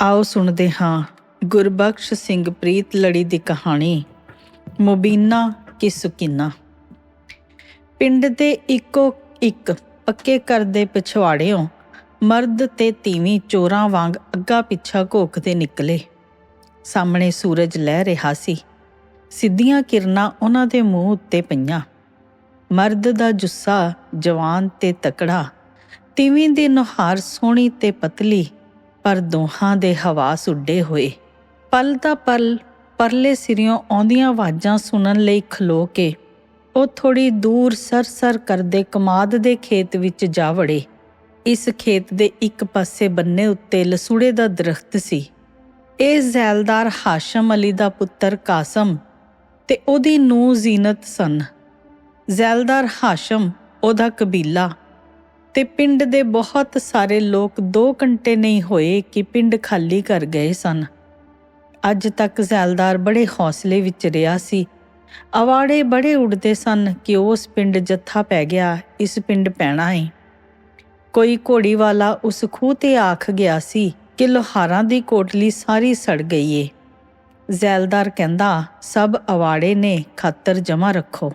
ਆਓ ਸੁਣਦੇ ਹਾਂ ਗੁਰਬਖਸ਼ ਸਿੰਘ ਪ੍ਰੀਤ ਲੜੀ ਦੀ ਕਹਾਣੀ, ਮੁਬੀਨਾ ਕਿ ਸੁਕੀਨਾ ਪਿੰਡ ਦੇ ਇੱਕੋ ਇੱਕ ਪੱਕੇ ਘਰ ਦੇ ਪਿਛਵਾੜਿਓਂ ਮਰਦ ਤੇ ਤੀਵੀਂ ਚੋਰਾਂ ਵਾਂਗ ਅੱਗਾ ਪਿੱਛਾ ਘੋਖਦੇ ਨਿਕਲੇ। ਸਾਹਮਣੇ ਸੂਰਜ ਲਹਿ ਰਿਹਾ ਸੀ। ਸਿੱਧੀਆਂ ਕਿਰਨਾਂ ਉਹਨਾਂ ਦੇ ਮੂੰਹ ਉੱਤੇ ਪਈਆਂ। ਮਰਦ ਦਾ ਜੁੱਸਾ, ਜਵਾਨ ਤੇ ਤਕੜਾ। ਤੀਵੀਂ ਦੀ ਨੁਹਾਰ ਸੋਹਣੀ ਤੇ ਪਤਲੀ। ਪਰ ਦੋਹਾਂ ਦੇ ਹਵਾਸ ਉੱਡੇ ਹੋਏ। ਪਲ ਦਾ ਪਲ ਪਰਲੇ ਸਿਰਿਓਂ ਆਉਂਦੀਆਂ ਆਵਾਜ਼ਾਂ ਸੁਣਨ ਲਈ ਖਲੋ ਕੇ ਉਹ ਥੋੜੀ ਦੂਰ ਸਰ ਕਰਦੇ ਕਮਾਦ ਦੇ ਖੇਤ ਵਿੱਚ ਜਾ ਵੜੇ। ਇਸ ਖੇਤ ਦੇ ਇੱਕ ਪਾਸੇ ਬੰਨੇ ਉੱਤੇ ਲਸੂੜੇ ਦਾ ਦਰਖਤ ਸੀ। ਇਹ ਜ਼ੈਲਦਾਰ ਹਾਸ਼ਮ ਅਲੀ ਦਾ ਪੁੱਤਰ ਕਾਸਮ ਤੇ ਉਹਦੀ ਨੂੰਹ ਜ਼ੀਨਤ ਸਨ। ਜ਼ੈਲਦਾਰ ਹਾਸ਼ਮ, ਉਹਦਾ ਕਬੀਲਾ ਤੇ ਪਿੰਡ ਦੇ ਬਹੁਤ ਸਾਰੇ ਲੋਕ 2 ਘੰਟੇ ਨਹੀਂ ਹੋਏ ਕਿ ਪਿੰਡ ਖਾਲੀ ਕਰ ਗਏ ਸਨ। ਅੱਜ ਤੱਕ ਜ਼ੈਲਦਾਰ ਬੜੇ ਹੌਸਲੇ ਵਿੱਚ ਰਿਹਾ ਸੀ। ਅਵਾੜੇ ਬੜੇ ਉੱਡਦੇ ਸਨ ਕਿ ਉਸ ਪਿੰਡ ਜੱਥਾ ਪੈ ਗਿਆ, ਇਸ ਪਿੰਡ ਪੈਣਾ ਹੈ ਕੋਈ ਘੋੜੀ ਵਾਲਾ ਉਸ ਖੂਹ ਤੇ ਆਖ ਗਿਆ ਸੀ ਕਿ ਲੋਹਾਰਾਂ ਦੀ ਕੋਟਲੀ ਸਾਰੀ ਸੜ ਗਈ ਏ। ਜ਼ੈਲਦਾਰ ਕਹਿੰਦਾ, ਸਭ ਅਵਾੜੇ ਨੇ, ਖਾਤਰ ਜਮਾ ਰੱਖੋ।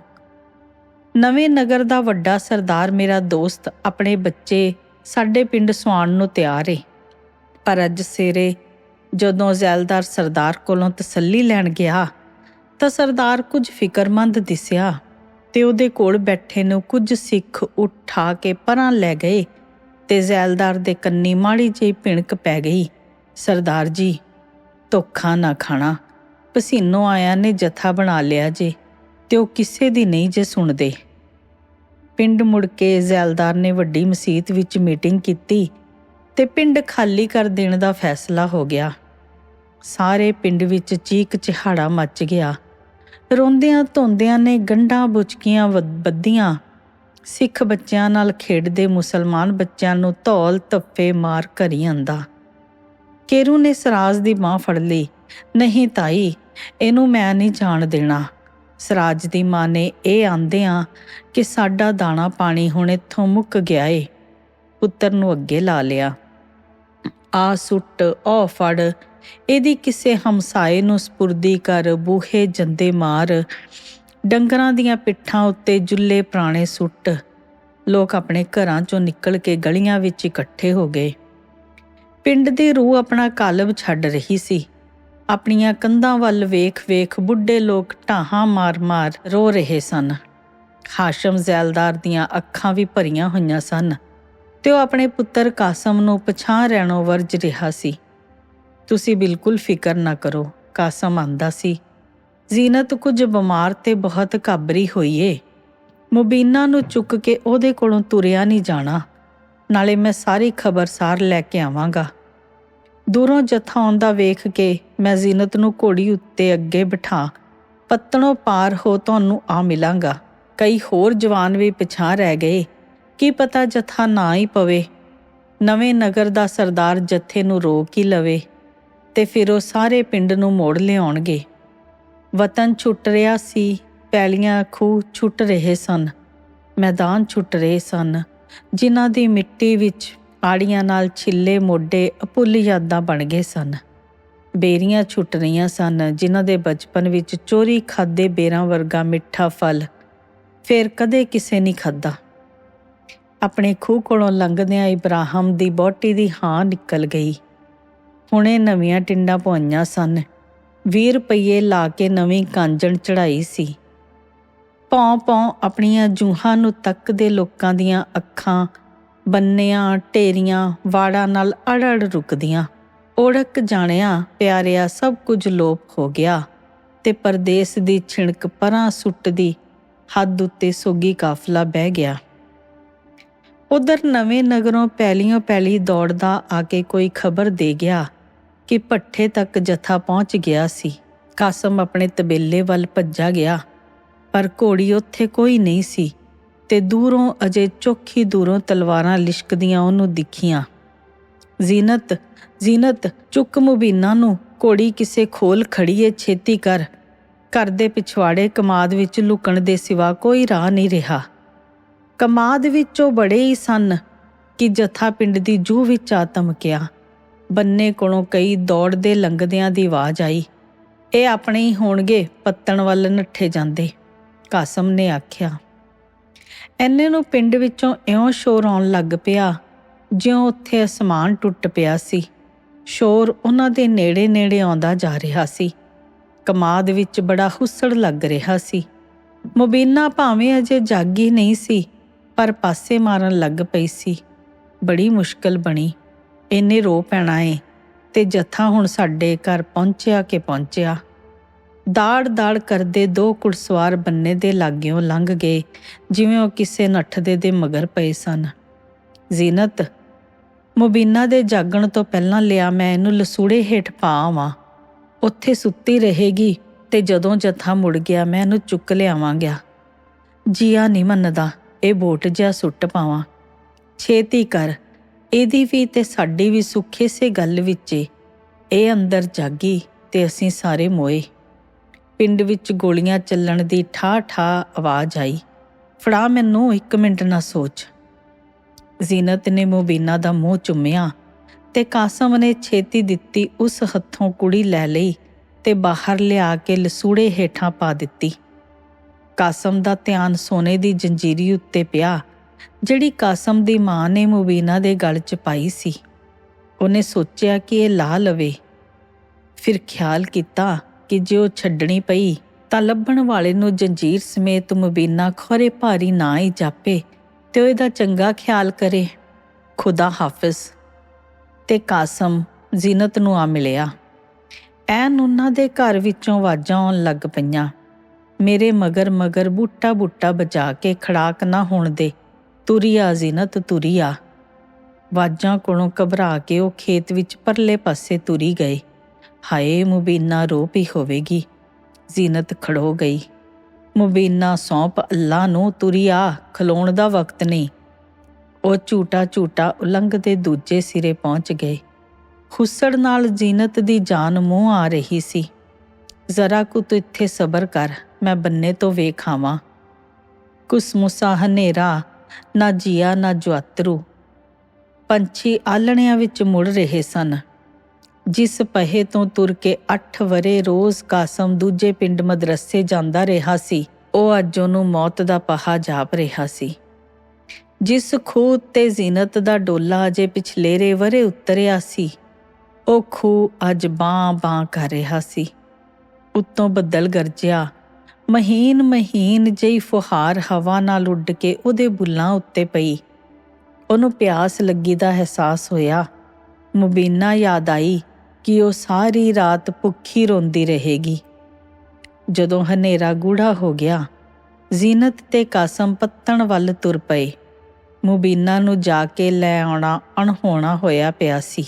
ਨਵੇਂ ਨਗਰ ਦਾ ਵੱਡਾ ਸਰਦਾਰ ਮੇਰਾ ਦੋਸਤ ਆਪਣੇ ਬੱਚੇ ਸਾਡੇ ਪਿੰਡ ਸਵਾਣ ਨੂੰ ਤਿਆਰ ਏ। ਪਰ ਅੱਜ ਸਵੇਰੇ ਜਦੋਂ ਜ਼ੈਲਦਾਰ ਸਰਦਾਰ ਕੋਲੋਂ ਤਸੱਲੀ ਲੈਣ ਗਿਆ ਤਾਂ ਸਰਦਾਰ ਕੁਝ ਫਿਕਰਮੰਦ ਦਿਸਿਆ ਤੇ ਉਹਦੇ ਕੋਲ ਬੈਠੇ ਨੂੰ ਕੁਝ ਸਿੱਖ ਉਠਾ ਕੇ ਪਰਾਂ ਲੈ ਗਏ ਤੇ ਜ਼ੈਲਦਾਰ ਦੇ ਕੰਨੀ ਮਾੜੀ ਜਿਹੀ ਭਿਣਕ ਪੈ ਗਈ। ਸਰਦਾਰ ਜੀ, ਧੋਖਾ ਨਾ ਖਾਣਾ, ਪਸੀਨੋ ਆਇਆ ਨੇ ਜਥਾ ਬਣਾ ਲਿਆ ਜੇ। ਤੇ ਉਹ ਕਿਸੇ ਦੀ ਨਹੀਂ ਜੇ ਸੁਣਦੇ। ਪਿੰਡ ਮੁੜ ਕੇ ਜ਼ੈਲਦਾਰ ਨੇ ਵੱਡੀ ਮਸਜਿਦ ਵਿੱਚ ਮੀਟਿੰਗ ਕੀਤੀ ਤੇ ਪਿੰਡ ਖਾਲੀ ਕਰ ਦੇਣ ਦਾ ਫੈਸਲਾ ਹੋ ਗਿਆ। ਸਾਰੇ ਪਿੰਡ ਵਿੱਚ ਚੀਕ ਚਿਹਾੜਾ ਮੱਚ ਗਿਆ। ਰੋਂਦਿਆਂ ਧੋਂਦਿਆਂ ਨੇ ਗੰਢਾਂ ਬੁਚਕੀਆਂ ਬੱਦੀਆਂ ਸਿੱਖ ਬੱਚਿਆਂ ਨਾਲ ਖੇਡਦੇ ਮੁਸਲਮਾਨ ਬੱਚਿਆਂ ਨੂੰ ਧੌਲ ਧੱਫੇ ਮਾਰ ਘਰੀ ਆਂਦਾ। ਕੇਰੂ ਨੇ ਸਰਾਜ ਦੀ ਬਾਹ ਫੜ ਲਈ, ਨਹੀਂ ਤਾਈ, ਇਹਨੂੰ ਮੈਂ ਨਹੀਂ ਜਾਣ ਦੇਣਾ। ਸਰਾਜ ਦੀ ਮਾਂ ਨੇ ਇਹ ਆਂਦਿਆਂ ਕਿ ਸਾਡਾ ਦਾਣਾ ਪਾਣੀ ਹੁਣ ਇੱਥੋਂ ਮੁੱਕ ਗਿਆ ਏ। ਪੁੱਤਰ ਨੂੰ ਅੱਗੇ ਲਾ ਲਿਆ। ਆ ਸੁੱਟ ਔ ਫੜ, ਇਹਦੀ ਕਿਸੇ ਹਮਸਾਏ ਨੂੰ ਸਪੁਰਦੀ ਕਰ, ਬੂਹੇ ਜੰਦੇ ਮਾਰ। ਡੰਗਰਾਂ ਦੀਆਂ ਪਿੱਠਾਂ ਉੱਤੇ ਜੁੱਲੇ ਪ੍ਰਾਣੇ ਸੁੱਟ। ਲੋਕ ਆਪਣੇ ਘਰਾਂ ਚੋਂ ਨਿਕਲ ਕੇ ਗਲੀਆਂ ਵਿੱਚ ਇਕੱਠੇ ਹੋ ਗਏ। ਪਿੰਡ ਦੀ ਰੂਹ ਆਪਣਾ ਕਾਲਬ ਛੱਡ ਰਹੀ ਸੀ। ਆਪਣੀਆਂ ਕੰਧਾਂ ਵੱਲ ਵੇਖ-ਵੇਖ ਬੁੱਢੇ ਲੋਕ ਢਾਹਾਂ ਮਾਰ-ਮਾਰ ਰੋ ਰਹੇ ਸਨ। ਹਾਸ਼ਮ ਜ਼ੈਲਦਾਰ ਦੀਆਂ ਅੱਖਾਂ ਵੀ ਭਰੀਆਂ ਹੋਈਆਂ ਸਨ ਤੇ ਉਹ ਆਪਣੇ ਪੁੱਤਰ ਕਾਸਮ ਨੂੰ ਪਛਾਣ ਰਹਿਣੋਂ ਵਰਜ ਰਿਹਾ ਸੀ। ਤੁਸੀਂ ਬਿਲਕੁਲ ਫਿਕਰ ਨਾ ਕਰੋ, ਕਾਸਮ ਆਂਦਾ ਸੀ। ਜ਼ੀਨਤ ਕੁਝ ਬਿਮਾਰ ਤੇ ਬਹੁਤ ਕਾਬਰੀ ਹੋਈ ਏ। ਮੁਬੀਨਾ ਨੂੰ ਚੁੱਕ ਕੇ ਉਹਦੇ ਕੋਲੋਂ ਤੁਰਿਆ ਨਹੀਂ ਜਾਣਾ। ਨਾਲੇ ਮੈਂ ਸਾਰੀ ਖਬਰਸਾਰ ਲੈ ਕੇ ਆਵਾਂਗਾ। ਦੂਰੋਂ ਜਥਾ ਆਉਂਦਾ ਵੇਖ ਕੇ ਮੈਂ ਜ਼ੀਨਤ ਨੂੰ ਘੋੜੀ ਉੱਤੇ ਅੱਗੇ ਬਿਠਾ, ਪੱਤਣੋਂ ਪਾਰ ਹੋ ਤੁਹਾਨੂੰ ਆ ਮਿਲਾਂਗਾ। ਕਈ ਹੋਰ ਜਵਾਨ ਵੀ ਪਿਛਾਂ ਰਹਿ ਗਏ। ਕੀ ਪਤਾ ਜਥਾ ਨਾ ਹੀ ਪਵੇ। ਨਵੇਂ ਨਗਰ ਦਾ ਸਰਦਾਰ ਜੱਥੇ ਨੂੰ ਰੋਕ ਹੀ ਲਵੇ ਤੇ ਫਿਰ ਉਹ ਸਾਰੇ ਪਿੰਡ ਨੂੰ ਮੋੜ ਲਿਆਉਣਗੇ। ਵਤਨ ਛੁੱਟ ਰਿਹਾ ਸੀ, ਪੈਲੀਆਂ ਖੂਹ ਛੁੱਟ ਰਹੇ ਸਨ, ਮੈਦਾਨ ਛੁੱਟ ਰਹੇ ਸਨ, ਜਿਨ੍ਹਾਂ ਦੀ ਮਿੱਟੀ ਵਿੱਚ ਆੜੀਆਂ ਨਾਲ ਛਿੱਲੇ, ਮੋਢੇ, ਅਪੁੱਲ ਯਾਦਾਂ ਬਣ ਗਏ ਸਨ। ਬੇਰੀਆਂ ਛੁੱਟ ਰਹੀਆਂ ਸਨ, ਜਿਨ੍ਹਾਂ ਦੇ ਬਚਪਨ ਵਿੱਚ ਚੋਰੀ ਖਾਦੇ ਬੇਰਾਂ ਵਰਗਾ ਮਿੱਠਾ ਫਲ। ਫਿਰ ਕਦੇ ਕਿਸੇ ਨਹੀਂ ਖਾਦਾ ਆਪਣੇ ਖੂਹ ਕੋਲੋਂ ਲੰਘਦਿਆਂ ਇਬਰਾਹਿਮ ਦੀ ਬੋਟੀ ਦੀ ਹਾਂ ਨਿਕਲ ਗਈ। ਹੁਣੇ ਨਵੀਆਂ ਟਿੰਡਾਂ ਪਵਾਈਆਂ ਸਨ। 20 ਰੁਪਏ ਲਾ ਕੇ ਨਵੀਂ ਕਾਂਜਣ ਚੜਾਈ ਸੀ। ਪੌਂ ਪੌਂ ਆਪਣੀਆਂ ਜੂਹਾਂ ਨੂੰ ਤੱਕਦੇ ਲੋਕਾਂ ਦੀਆਂ ਅੱਖਾਂ ਬੰਨਿਆਂ, ਢੇਰੀਆਂ, ਵਾੜਾਂ ਨਾਲ ਅੜੜ ਰੁਕਦੀਆਂ। ਓੜਕ ਜਾਣਿਆ, ਪਿਆਰਿਆ, ਸਭ ਕੁਝ ਲੋਪ ਹੋ ਗਿਆ ਤੇ ਪਰਦੇਸ ਦੀ ਛਿਣਕ ਪਰਾਂ ਸੁੱਟਦੀ ਹੱਦ ਉੱਤੇ ਸੋਗੀ ਕਾਫਲਾ ਬਹਿ ਗਿਆ। ਉਧਰ ਨਵੇਂ ਨਗਰੋਂ ਪਹਿਲੀਆਂ ਪੈਲੀ ਦੌੜਦਾ ਆ ਕੇ ਕੋਈ ਖਬਰ ਦੇ ਗਿਆ ਕਿ ਪੱਠੇ ਤੱਕ ਜਥਾ ਪਹੁੰਚ ਗਿਆ ਸੀ। ਕਾਸਮ ਆਪਣੇ ਤਬੇਲੇ ਵੱਲ ਭੱਜਾ ਗਿਆ, ਪਰ ਘੋੜੀ ਉੱਥੇ ਕੋਈ ਨਹੀਂ ਸੀ। ਤੇ ਦੂਰੋਂ ਅਜੇ ਚੋਖੀ ਦੂਰੋਂ ਤਲਵਾਰਾਂ ਲਿਸ਼ਕਦੀਆਂ ਉਹਨੂੰ ਦਿਖੀਆਂ। ਜ਼ੀਨਤ ਜ਼ੀਨਤ, ਚੁੱਕ ਮੁਬੀਨਾ ਨੂੰ ਘੋੜੀ ਕਿਸੇ ਖੋਲ ਖੜੀਏ, ਛੇਤੀ ਕਰ। ਘਰ ਦੇ ਪਿਛਵਾੜੇ ਕਮਾਦ ਵਿੱਚ ਲੁਕਣ ਦੇ ਸਿਵਾ ਕੋਈ ਰਾਹ ਨਹੀਂ ਰਿਹਾ। ਕਮਾਦ ਵਿੱਚੋਂ ਬੜੇ ਹੀ ਸਨ ਕਿ ਜਥਾ ਪਿੰਡ ਦੀ ਜੂ ਵਿੱਚ ਆ ਧਮਕਿਆ। ਬੰਨੇ ਕੋਲੋਂ ਕਈ ਦੌੜਦੇ ਲੰਘਦਿਆਂ ਦੀ ਆਵਾਜ਼ ਆਈ। ਇਹ ਆਪਣੇ ਹੀ ਹੋਣਗੇ, ਪੱਤਣ ਵੱਲ ਨੱਠੇ ਜਾਂਦੇ। ਕਾਸਮ ਨੇ ਆਖਿਆ ਐਨੇ ਨੂੰ ਪਿੰਡ ਵਿੱਚੋਂ ਇਉਂ ਸ਼ੋਰ ਆਉਣ ਲੱਗ ਪਿਆ, ਜਿਉਂ ਉੱਥੇ ਅਸਮਾਨ ਟੁੱਟ ਪਿਆ ਸੀ। ਸ਼ੋਰ ਉਹਨਾਂ ਦੇ ਨੇੜੇ ਨੇੜੇ ਆਉਂਦਾ ਜਾ ਰਿਹਾ ਸੀ। ਕਮਾਦ ਵਿੱਚ ਬੜਾ ਹੁੱਸੜ ਲੱਗ ਰਿਹਾ ਸੀ। ਮੁਬੀਨਾ ਭਾਵੇਂ ਅਜੇ ਜਾਗੀ ਨਹੀਂ ਸੀ, ਪਰ ਪਾਸੇ ਮਾਰਨ ਲੱਗ ਪਈ ਸੀ। ਬੜੀ ਮੁਸ਼ਕਲ ਬਣੀ। ਇੰਨੇ ਰੋ ਪੈਣਾ ਏ, ਤੇ ਜਥਾ ਹੁਣ ਸਾਡੇ ਘਰ ਪਹੁੰਚਿਆ ਕਿ ਪਹੁੰਚਿਆ। ਦਾੜ ਦਾੜ ਕਰਦੇ ਦੋ ਕੁੜਸਵਾਰ ਬੰਨੇ ਦੇ ਲਾਗਿਓਂ ਲੰਘ ਗਏ, ਜਿਵੇਂ ਉਹ ਕਿਸੇ ਨੱਠਦੇ ਦੇ ਮਗਰ ਪਏ ਸਨ। ਜ਼ੀਨਤ, ਮੁਬੀਨਾ ਦੇ ਜਾਗਣ ਤੋਂ ਪਹਿਲਾਂ ਲਿਆ ਮੈਂ ਇਹਨੂੰ ਲਸੂੜੇ ਹੇਠ ਪਾ ਆਵਾਂ। ਉੱਥੇ ਸੁੱਤੀ ਰਹੇਗੀ ਤੇ ਜਦੋਂ ਜਥਾ ਮੁੜ ਗਿਆ ਮੈਂ ਇਹਨੂੰ ਚੁੱਕ ਲਿਆਵਾਂਗਾ। ਜੀਆ ਨਹੀਂ ਮੰਨਦਾ, ਇਹ ਬੋਟ ਜਿਹਾ ਸੁੱਟ ਪਾਵਾਂ। ਛੇਤੀ ਕਰ, ਇਹਦੀ ਵੀ ਤੇ ਸਾਡੀ ਵੀ ਸੁੱਖੇ ਸੇ ਗੱਲ ਵਿੱਚ ਏ। ਇਹ ਅੰਦਰ ਜਾਗੀ ਤੇ ਅਸੀਂ ਸਾਰੇ ਮੋਏ। ਪਿੰਡ ਵਿੱਚ ਗੋਲੀਆਂ ਚੱਲਣ ਦੀ ਠਾ ਠਾ ਆਵਾਜ਼ ਆਈ। ਫੜਾ ਮੈਨੂੰ, ਇੱਕ ਮਿੰਟ ਨਾ ਸੋਚ। ਜ਼ੀਨਤ ਨੇ ਮੁਬੀਨਾ ਦਾ ਮੂੰਹ ਚੁੰਮਿਆ ਤੇ ਕਾਸਮ ਨੇ ਛੇਤੀ ਦਿੱਤੀ ਉਸ ਹੱਥੋਂ ਕੁੜੀ ਲੈ ਲਈ ਤੇ ਬਾਹਰ ਲਿਆ ਕੇ ਲਸੂੜੇ ਹੇਠਾਂ ਪਾ ਦਿੱਤੀ। ਕਾਸਮ ਦਾ ਧਿਆਨ ਸੋਨੇ ਦੀ ਜੰਜੀਰੀ ਉੱਤੇ ਪਿਆ, ਜਿਹੜੀ ਕਾਸਮ ਦੀ ਮਾਂ ਨੇ ਮੁਬੀਨਾ ਦੇ ਗਲ 'ਚ ਪਾਈ ਸੀ। ਉਹਨੇ ਸੋਚਿਆ ਕਿ ਇਹ ਲਾ ਲਵੇ। ਫਿਰ ਖਿਆਲ ਕੀਤਾ ਕਿ ਜੇ ਉਹ ਛੱਡਣੀ ਪਈ, ਤਾਂ ਲੱਭਣ ਵਾਲੇ ਨੂੰ ਜੰਜੀਰ ਸਮੇਤ ਮੁਬੀਨਾ ਖੋਰੇ ਭਾਰੀ ਨਾ ਹੀ ਜਾਪੇ ਤੇ ਉਹ ਇਹਦਾ ਚੰਗਾ ਖਿਆਲ ਕਰੇ। ਖੁਦਾ ਹਾਫਿਜ਼। ਤੇ ਕਾਸਮ ਜ਼ੀਨਤ ਨੂੰ ਆ ਮਿਲਿਆ। ਐਨ ਉਹਨਾਂ ਦੇ ਘਰ ਵਿੱਚੋਂ ਆਵਾਜ਼ਾਂ ਆਉਣ ਲੱਗ ਪਈਆਂ। ਮੇਰੇ ਮਗਰ ਮਗਰ ਬੂਟਾ ਬੂਟਾ ਬਚਾ ਕੇ ਖੜਾਕ ਨਾ ਹੋਣ ਦੇ। ਤੁਰੀਆ ਜ਼ੀਨਤ ਤੁਰੀਆ ਵਾਜਾਂ ਕੋਲੋਂ ਘਬਰਾ ਕੇ ਉਹ ਖੇਤ ਵਿੱਚ ਪਰਲੇ ਪਾਸੇ ਤੁਰੀ ਗਏ। ਹਾਏ, ਮੁਬੀਨਾ ਰੋ ਪਈ ਹੋਵੇਗੀ। ਜ਼ੀਨਤ ਖੜੋ ਗਈ। ਮੁਬੀਨਾ ਸੌਂਪ ਅੱਲਾ ਨੂੰ ਤੁਰੀਆ ਖਲੋਣ ਦਾ ਵਕਤ ਨਹੀਂ। ਉਹ ਝੂਟਾ ਝੂਟਾ ਉਲੰਘ ਦੇ ਦੂਜੇ ਸਿਰੇ ਪਹੁੰਚ ਗਏ। ਖੁੱਸੜ ਨਾਲ ਜ਼ੀਨਤ ਦੀ ਜਾਨ ਮੂੰਹ ਆ ਰਹੀ ਸੀ। ਜ਼ਰਾ ਕੁ ਤੂੰ ਇੱਥੇ ਸਬਰ ਕਰ, ਮੈਂ ਬੰਨੇ ਤੋਂ ਵੇਖ ਆਵਾਂ। ਕੁਸਮੁਸਾ ਹਨੇਰਾ, ਨਾ ਜੀਆ ਨਾ ਜਵਾਤਰੂ ਪੰਛੀ ਆਲਣਿਆਂ ਵਿੱਚ ਮੁੜ ਰਹੇ ਸਨ। ਜਿਸ ਪਹੇ ਤੋਂ ਤੁਰ ਕੇ 8 ਵਰੇ ਰੋਜ਼ ਕਾਸਮ ਦੂਜੇ ਪਿੰਡ ਮਦਰਸੇ ਜਾਂਦਾ ਰਿਹਾ ਸੀ, ਉਹ ਅੱਜ ਉਹਨੂੰ ਮੌਤ ਦਾ ਪਹਾ ਜਾਪ ਰਿਹਾ ਸੀ। ਜਿਸ ਖੂਹ ਉੱਤੇ ਜ਼ੀਨਤ ਦਾ ਡੋਲਾ ਅਜੇ ਪਿਛਲੇਰੇ ਵਰੇ ਉਤਰਿਆ ਸੀ, ਉਹ ਖੂਹ ਅੱਜ ਬਾਂ ਬਾਂ ਕਰ ਰਿਹਾ ਸੀ। ਉੱਤੋਂ ਬੱਦਲ ਗਰਜਿਆ, ਮਹੀਨ ਮਹੀਨ ਜਿਹੀ ਫੁਹਾਰ ਹਵਾ ਨਾਲ ਉੱਡ ਕੇ ਉਹਦੇ ਬੁੱਲਾਂ ਉੱਤੇ ਪਈ। ਉਹਨੂੰ ਪਿਆਸ ਲੱਗੀ ਦਾ ਅਹਿਸਾਸ ਹੋਇਆ। ਮੁਬੀਨਾ ਯਾਦ ਆਈ ਕਿ ਉਹ ਸਾਰੀ ਰਾਤ ਭੁੱਖੀ ਰੋਂਦੀ ਰਹੇਗੀ। ਜਦੋਂ ਹਨੇਰਾ ਗੂੜਾ ਹੋ ਗਿਆ, ਜ਼ੀਨਤ ਤੇ ਕਾਸਮ ਪੱਤਣ ਵੱਲ ਤੁਰ ਪਏ। ਮੁਬੀਨਾ ਨੂੰ ਜਾ ਕੇ ਲੈ ਆਉਣਾ ਅਣਹੋਣਾ ਹੋਇਆ ਪਿਆ ਸੀ।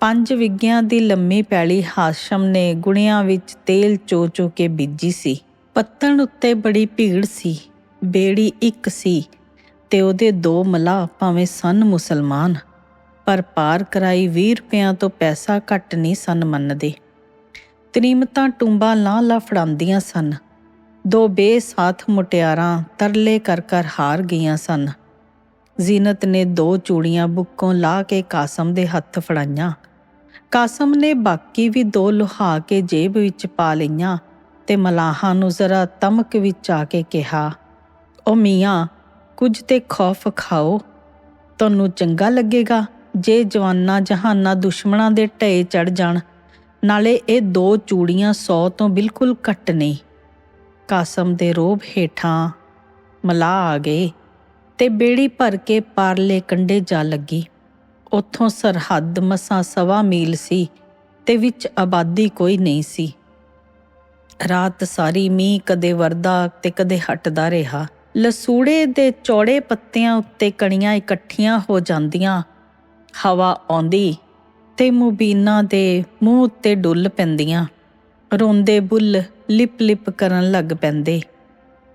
ਪੰਜ ਵਿਗਿਆਂ ਦੀ ਲੰਮੀ ਪੈਲੀ ਹਾਸ਼ਮ ਨੇ ਗੁਣਿਆਂ ਵਿੱਚ ਤੇਲ ਚੋ ਚੋ ਕੇ ਬੀਜੀ ਸੀ। ਪੱਤਣ ਉੱਤੇ ਬੜੀ ਭੀੜ ਸੀ, ਬੇੜੀ ਇੱਕ ਸੀ ਤੇ ਉਹਦੇ ਦੋ ਮਲਾ ਭਾਵੇਂ ਸਨ ਮੁਸਲਮਾਨ। ਪਰ ਪਾਰ ਕਰਾਈ 20 ਰੁਪਿਆਂ ਤੋਂ ਪੈਸਾ ਘੱਟ ਨਹੀਂ ਸਨ ਮੰਨਦੇ। ਤਰੀਮਤਾਂ ਟੁੰਬਾ ਲਾਂ ਲਾ ਫੜਾਉਂਦੀਆਂ ਸਨ। ਦੋ ਬੇਸਾਥ ਮੁਟਿਆਰਾਂ ਤਰਲੇ ਕਰ ਕਰ ਹਾਰ ਗਈਆਂ ਸਨ। ਜ਼ੀਨਤ ਨੇ ਦੋ ਚੂੜੀਆਂ ਬੁੱਕੋਂ ਲਾ ਕੇ ਕਾਸਮ ਦੇ ਹੱਥ ਫੜਾਈਆਂ। ਕਾਸਮ ਨੇ ਬਾਕੀ ਵੀ ਦੋ ਲੁਹਾ ਕੇ ਜੇਬ ਵਿੱਚ ਪਾ ਲਈਆਂ ਤੇ ਮਲਾਹਾਂ ਨੂੰ ਜ਼ਰਾ ਤਮਕ ਵਿੱਚ ਆ ਕੇ ਕਿਹਾ ਉਹ ਮੀਆਂ, ਕੁਝ ਤੇ ਖੌਫ ਖਾਓ। ਤੁਹਾਨੂੰ ਚੰਗਾ ਲੱਗੇਗਾ? ਜੇ ਜਵਾਨਾਂ ਜਹਾਨਾ ਦੁਸ਼ਮਣਾਂ ਦੇ ਢਏ ਚੜ ਜਾਣ, ਨਾਲੇ ਇਹ ਦੋ ਚੂੜੀਆਂ 100 ਤੋਂ ਬਿਲਕੁਲ ਘੱਟ ਨਹੀਂ ਕਾਸਮ ਦੇ ਰੋਬ ਹੇਠਾਂ ਮਲਾ ਆ ਗਏ ਤੇ ਬੇੜੀ ਭਰ ਕੇ ਪਾਰਲੇ ਕੰਡੇ ਜਾ ਲੱਗੀ। ਉੱਥੋਂ ਸਰਹੱਦ ਮਸਾਂ ਸਵਾ ਮੀਲ ਸੀ ਤੇ ਵਿੱਚ ਆਬਾਦੀ ਕੋਈ ਨਹੀਂ ਸੀ। ਰਾਤ ਸਾਰੀ ਮੀਂਹ ਕਦੇ ਵਰਦਾ ਤੇ ਕਦੇ ਹਟਦਾ ਰਿਹਾ। ਲਸੂੜੇ ਦੇ ਚੌੜੇ ਪੱਤਿਆਂ ਉੱਤੇ ਕਣੀਆਂ ਇਕੱਠੀਆਂ ਹੋ ਜਾਂਦੀਆਂ ਹਵਾ ਆਉਂਦੀ ਤੇ ਮੁਬੀਨਾ ਦੇ ਮੂੰਹ ਉੱਤੇ ਡੁੱਲ ਪੈਂਦੀਆਂ। ਰੋਂਦੇ ਬੁੱਲ ਲਿਪ ਲਿਪ ਕਰਨ ਲੱਗ ਪੈਂਦੇ।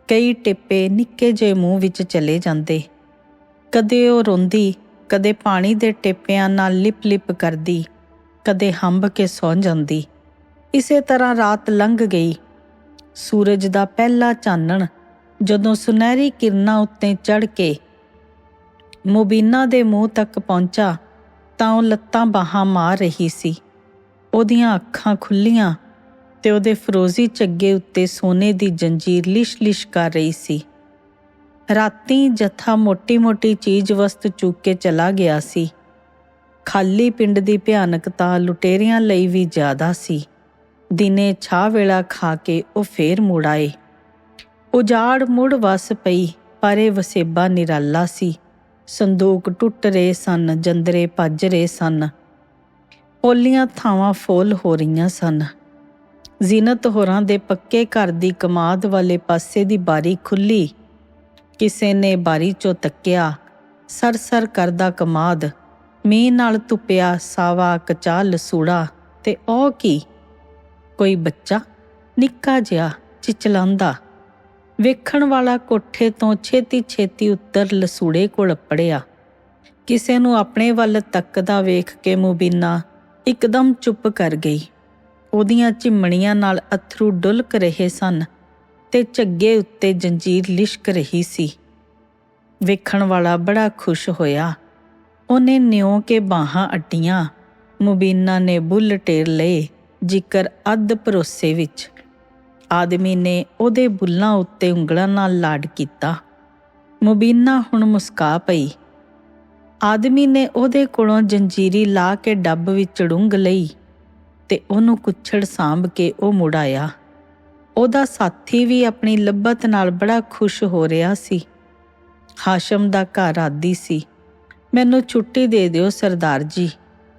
ਕਈ ਟਿੱਪੇ ਨਿੱਕੇ ਜਿਹੇ ਮੂੰਹ ਵਿੱਚ ਚਲੇ ਜਾਂਦੇ। ਕਦੇ ਉਹ ਰੋਂਦੀ, ਕਦੇ ਪਾਣੀ ਦੇ ਟਿੱਪਿਆਂ ਨਾਲ ਲਿਪ ਲਿਪ ਕਰਦੀ, ਕਦੇ ਹੰਬ ਕੇ ਸੌਂ ਜਾਂਦੀ। ਇਸੇ ਤਰ੍ਹਾਂ ਰਾਤ ਲੰਘ ਗਈ। ਸੂਰਜ ਦਾ ਪਹਿਲਾ ਚਾਨਣ ਜਦੋਂ ਸੁਨਹਿਰੀ ਕਿਰਨਾਂ ਉੱਤੇ ਚੜ ਕੇ ਮੁਬੀਨਾ ਦੇ ਮੂੰਹ ਤੱਕ ਪਹੁੰਚਾ ਤਾਂ ਉਹ ਲੱਤਾਂ ਬਾਹਾਂ ਮਾਰ ਰਹੀ ਸੀ। ਉਹਦੀਆਂ ਅੱਖਾਂ ਖੁੱਲੀਆਂ ਤੇ ਉਹਦੇ ਫਰੋਜ਼ੀ ਚੱਗੇ ਉੱਤੇ ਸੋਨੇ ਦੀ ਜੰਜੀਰ ਲਿਸ਼-ਲਿਸ਼ ਕਰ ਰਹੀ ਸੀ। ਰਾਤੀ ਜਥਾ ਮੋਟੀ-ਮੋਟੀ ਚੀਜ਼ ਵਸਤ ਚੁੱਕ ਕੇ ਚਲਾ ਗਿਆ ਸੀ। ਖਾਲੀ ਪਿੰਡ ਦੀ ਭਿਆਨਕਤਾ ਲੁਟੇਰਿਆਂ ਲਈ ਵੀ ਜ਼ਿਆਦਾ ਸੀ। ਦਿਨੇ ਛਾਹ ਵੇਲਾ ਖਾ ਕੇ ਉਹ ਫੇਰ ਮੁੜ ਆਏ। ਉਜਾੜ ਮੁੜ ਵਸ ਪਈ, ਪਰ ਇਹ ਵਸੇਬਾ ਨਿਰਾਲਾ ਸੀ। ਸੰਦੂਕ ਟੁੱਟ ਰਹੇ ਸਨ, ਜੰਦਰੇ ਭੱਜ ਰਹੇ ਸਨ। ਓਲੀਆਂ ਥਾਵਾਂ ਫੋਲ ਹੋ ਰਹੀਆਂ ਸਨ। ਜ਼ੀਨਤ ਹੋਰਾਂ ਦੇ ਪੱਕੇ ਘਰ ਦੀ ਕਮਾਦ ਵਾਲੇ ਪਾਸੇ ਦੀ ਬਾਰੀ ਖੁੱਲੀ ਕਿਸੇ ਨੇ ਬਾਰੀ ਚੋਂ ਤੱਕਿਆ ਸਰ ਕਰਦਾ ਕਮਾਦ। ਮੀਂਹ ਨਾਲ ਧੁੱਪਿਆ ਸਾਵਾ ਕਚਾ ਲਸੂੜਾ, ਤੇ ਉਹ ਕੀ? ਕੋਈ ਬੱਚਾ? ਨਿੱਕਾ ਜਿਹਾ ਚਿਚਲਾਂਦਾ ਵੇਖਣ ਵਾਲਾ ਕੋਠੇ ਤੋਂ ਛੇਤੀ-ਛੇਤੀ ਉੱਤਰ ਲਸੂੜੇ ਕੋਲ ਪੜਿਆ। ਕਿਸੇ ਨੂੰ ਆਪਣੇ ਵੱਲ ਤੱਕਦਾ ਵੇਖ ਕੇ ਮੁਬੀਨਾ ਇੱਕਦਮ ਚੁੱਪ ਕਰ ਗਈ। ਉਹਦੀਆਂ ਚਿਮਣੀਆਂ ਨਾਲ ਅਥਰੂ ਡੁਲਕ ਰਹੇ ਸਨ ਤੇ ਝੱਗੇ ਉੱਤੇ ਜੰਜੀਰ ਲਿਸ਼ਕ ਰਹੀ ਸੀ। ਵੇਖਣ ਵਾਲਾ ਬੜਾ ਖੁਸ਼ ਹੋਇਆ। ਉਹਨੇ ਨਿਉ ਕੇ ਬਾਹਾਂ ਅੱਡੀਆਂ। ਮੁਬੀਨਾ ਨੇ ਬੁੱਲ ਟੇਰ ਲਏ, ਜਿਕਰ ਅੱਧ ਭਰੋਸੇ ਵਿੱਚ। ਆਦਮੀ ਨੇ ਉਹਦੇ ਬੁੱਲਾਂ ਉੱਤੇ ਉਂਗਲਾਂ ਨਾਲ ਲਾਡ ਕੀਤਾ। ਮੁਬੀਨਾ ਹੁਣ ਮੁਸਕਾ ਪਈ। ਆਦਮੀ ਨੇ ਉਹਦੇ ਕੋਲੋਂ ਜੰਜੀਰੀ ਲਾ ਕੇ ਡੱਬ ਵਿੱਚ ਡੁੰਗ ਲਈ ਤੇ ਉਹਨੂੰ ਕੁੱਛੜ ਸਾਂਭ ਕੇ ਉਹ ਮੁੜ ਆਇਆ। ਉਹਦਾ ਸਾਥੀ ਵੀ ਆਪਣੀ ਲੱਭਤ ਨਾਲ ਬੜਾ ਖੁਸ਼ ਹੋ ਰਿਹਾ ਸੀ। ਹਾਸ਼ਮ ਦਾ ਘਰ ਆਦੀ ਸੀ। ਮੈਨੂੰ ਛੁੱਟੀ ਦੇ ਦਿਓ ਸਰਦਾਰ ਜੀ।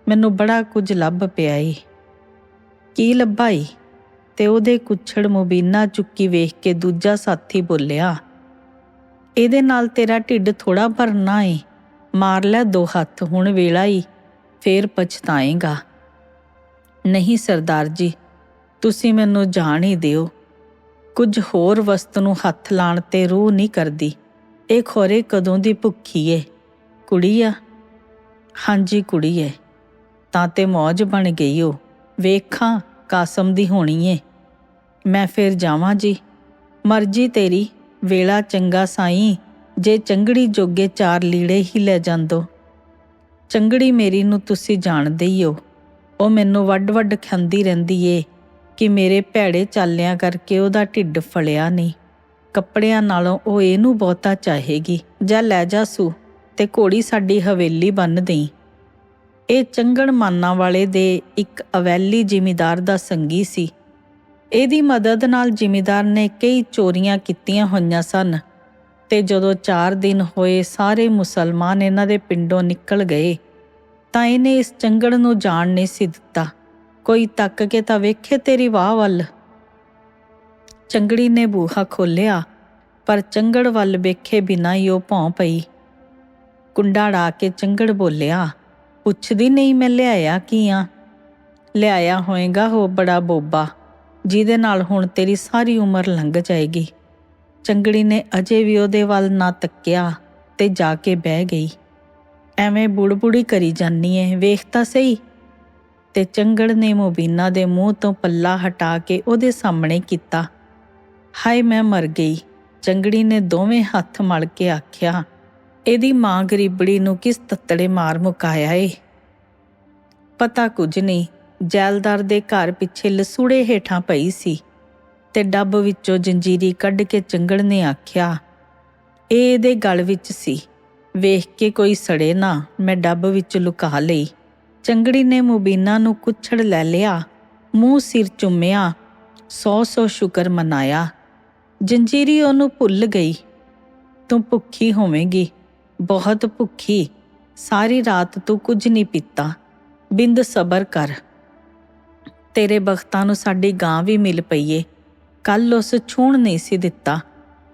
ਮੈਨੂੰ ਬੜਾ ਕੁਝ ਲੱਭ ਪਿਆ ਏ। ਕੀ ਲੱਭਾਈ? ਤੇ ਉਹਦੇ ਕੁੱਛੜ ਮੁਬੀਨਾ ਚੁੱਕੀ ਵੇਖ ਕੇ ਦੂਜਾ ਸਾਥੀ ਬੋਲਿਆ, ਇਹਦੇ ਨਾਲ ਤੇਰਾ ਢਿੱਡ ਥੋੜਾ ਭਰਨਾ ਏ। ਮਾਰ ਲੈ ਦੋ ਹੱਥ, ਹੁਣ ਵੇਲਾ ਹੀ ਫੇਰ ਪਛਤਾਏਗਾ। ਨਹੀਂ ਸਰਦਾਰ ਜੀ, ਤੁਸੀਂ ਮੈਨੂੰ ਜਾਣ ਹੀ ਦਿਓ। ਕੁਝ ਹੋਰ ਵਸਤ ਨੂੰ ਹੱਥ ਲਾਣ ਤੇ ਰੂਹ ਨਹੀਂ ਕਰਦੀ। ਇਹ ਖੋਰੇ ਕਦੋਂ ਦੀ ਭੁੱਖੀ ਏ? ਕੁੜੀ ਆ? ਹਾਂਜੀ, ਕੁੜੀ ਏ। ਤਾਂ ਤੇ ਮੌਜ ਬਣ ਗਈ ਓ। ਵੇਖਾਂ ਕਾਸਮ ਦੀ ਹੋਣੀ ਏ। ਮੈਂ ਫੇਰ ਜਾਵਾਂ ਜੀ। ਮਰਜ਼ੀ ਤੇਰੀ, ਵੇਲਾ ਚੰਗਾ ਸਾਈ, ਜੇ ਚੰਗੜੀ ਜੋਗੇ ਚਾਰ ਲੀੜੇ ਹੀ ਲੈ ਜਾਂਦੋ। ਚੰਗੜੀ ਮੇਰੀ ਨੂੰ ਤੁਸੀਂ ਜਾਣਦੇ ਹੀ ਹੋ। ਉਹ ਮੈਨੂੰ ਵੱਡ-ਵੱਡ ਖੰਦੀ ਰਹਿੰਦੀ ਏ ਕਿ ਮੇਰੇ ਭੈੜੇ ਚਾਲਿਆਂ ਕਰਕੇ ਉਹਦਾ ਢਿੱਡ ਫਲਿਆ ਨਹੀਂ। ਕੱਪੜਿਆਂ ਨਾਲੋਂ ਉਹ ਇਹਨੂੰ ਬਹੁਤਾ ਚਾਹੇਗੀ। ਜਾਂ ਲੈ ਜਾ ਸੂ, ਤੇ ਘੋੜੀ ਸਾਡੀ ਹਵੇਲੀ ਬੰਨ ਦੇਈ। ਇਹ ਚੰਗਣ ਮਾਨਾਂ ਵਾਲੇ ਦੇ ਇੱਕ ਅਵੈਲੀ ਜ਼ਿਮੀਦਾਰ ਦਾ ਸੰਗੀ ਸੀ। ਇਹਦੀ ਮਦਦ ਨਾਲ ਜ਼ਿਮੀਦਾਰ ਨੇ ਕਈ ਚੋਰੀਆਂ ਕੀਤੀਆਂ ਹੋਈਆਂ ਸਨ ਤੇ ਜਦੋਂ 4 ਦਿਨ ਹੋਏ ਸਾਰੇ ਮੁਸਲਮਾਨ ਇਹਨਾਂ ਦੇ ਪਿੰਡੋਂ ਨਿਕਲ ਗਏ, ਤਾਂ ਇਹਨੇ ਇਸ ਚੰਗੜ ਨੂੰ ਜਾਣ ਨਹੀਂ ਸੀ ਦਿੱਤਾ। ਕੋਈ ਤੱਕ ਕੇ ਤਾਂ ਵੇਖੇ ਤੇਰੀ ਵਾਹ ਵੱਲ। ਚੰਗੜੀ ਨੇ ਬੂਹਾ ਖੋਲਿਆ ਪਰ ਚੰਗੜ ਵੱਲ ਵੇਖੇ ਬਿਨਾਂ ਹੀ ਉਹ ਭੌਂ ਪਈ। ਕੁੰਡਾ ੜਾ ਕੇ ਚੰਗੜ ਬੋਲਿਆ, ਪੁੱਛਦੀ ਨਹੀਂ ਮੈਂ ਲਿਆਇਆ ਕੀ ਆ? ਲਿਆਇਆ ਹੋਏਗਾ, ਉਹ ਬੜਾ ਬੋਬਾ। ਜਿਹਦੇ ਨਾਲ ਹੁਣ ਤੇਰੀ ਸਾਰੀ ਉਮਰ ਲੰਘ ਜਾਏਗੀ। ਚੰਗੜੀ ਨੇ ਅਜੇ ਵੀ ਉਹਦੇ ਵੱਲ ਨਾ ਤੱਕਿਆ ਤੇ ਜਾ ਕੇ ਬਹਿ ਗਈ। ਐਵੇਂ ਬੁੜਬੁੜੀ ਕਰੀ ਜਾਨੀ ਏ, ਵੇਖ ਤਾਂ ਸਹੀ। ਤੇ ਚੰਗੜ ਨੇ ਮੁਬੀਨਾ ਦੇ ਮੂੰਹ ਤੋਂ ਪੱਲਾ ਹਟਾ ਕੇ ਉਹਦੇ ਸਾਹਮਣੇ ਕੀਤਾ। ਹਾਏ, ਮੈਂ ਮਰ ਗਈ। ਚੰਗੜੀ ਨੇ ਦੋਵੇਂ ਹੱਥ ਮਲ ਕੇ ਆਖਿਆ, ਇਹਦੀ ਮਾਂ ਗਰੀਬੜੀ ਨੂੰ ਕਿਸ ਤੱਤੜੇ ਮਾਰ ਮੁਕਾਇਆ ਏ? ਪਤਾ ਕੁਝ ਨਹੀਂ ਜੈਲਦਾਰ ਦੇ ਘਰ ਪਿੱਛੇ ਲਸੂੜੇ ਹੇਠਾਂ ਪਈ ਸੀ ਤੇ ਡੱਬ ਵਿੱਚੋਂ ਜੰਜੀਰੀ ਕੱਢ ਕੇ ਚੰਗੜ ਨੇ ਆਖਿਆ, ਇਹ ਇਹਦੇ ਗਲ ਵਿੱਚ ਸੀ। ਵੇਖ ਕੇ ਕੋਈ ਸੜੇ ਨਾ, ਮੈਂ ਡੱਬ ਵਿੱਚ ਲੁਕਾ ਲਈ। ਚੰਗੜੀ ਨੇ ਮੁਬੀਨਾ ਨੂੰ ਕੁੱਛੜ ਲੈ ਲਿਆ, ਮੂੰਹ ਸਿਰ ਚੁੰਮਿਆ, ਸੌ ਸੌ ਸ਼ੁਕਰ ਮਨਾਇਆ। ਜੰਜੀਰੀ ਉਹਨੂੰ ਭੁੱਲ ਗਈ। ਤੂੰ ਭੁੱਖੀ ਹੋਵੇਂਗੀ, ਬਹੁਤ ਭੁੱਖੀ। ਸਾਰੀ ਰਾਤ ਤੂੰ ਕੁਝ ਨਹੀਂ ਪੀਤਾ। ਬਿੰਦ ਸਬਰ ਕਰ। ਤੇਰੇ ਬਖਤਾਂ ਨੂੰ ਸਾਡੀ ਗਾਂ ਵੀ ਮਿਲ ਪਈਏ। ਕੱਲ ਉਸ ਛੂਣ ਨਹੀਂ ਸੀ ਦਿੱਤਾ।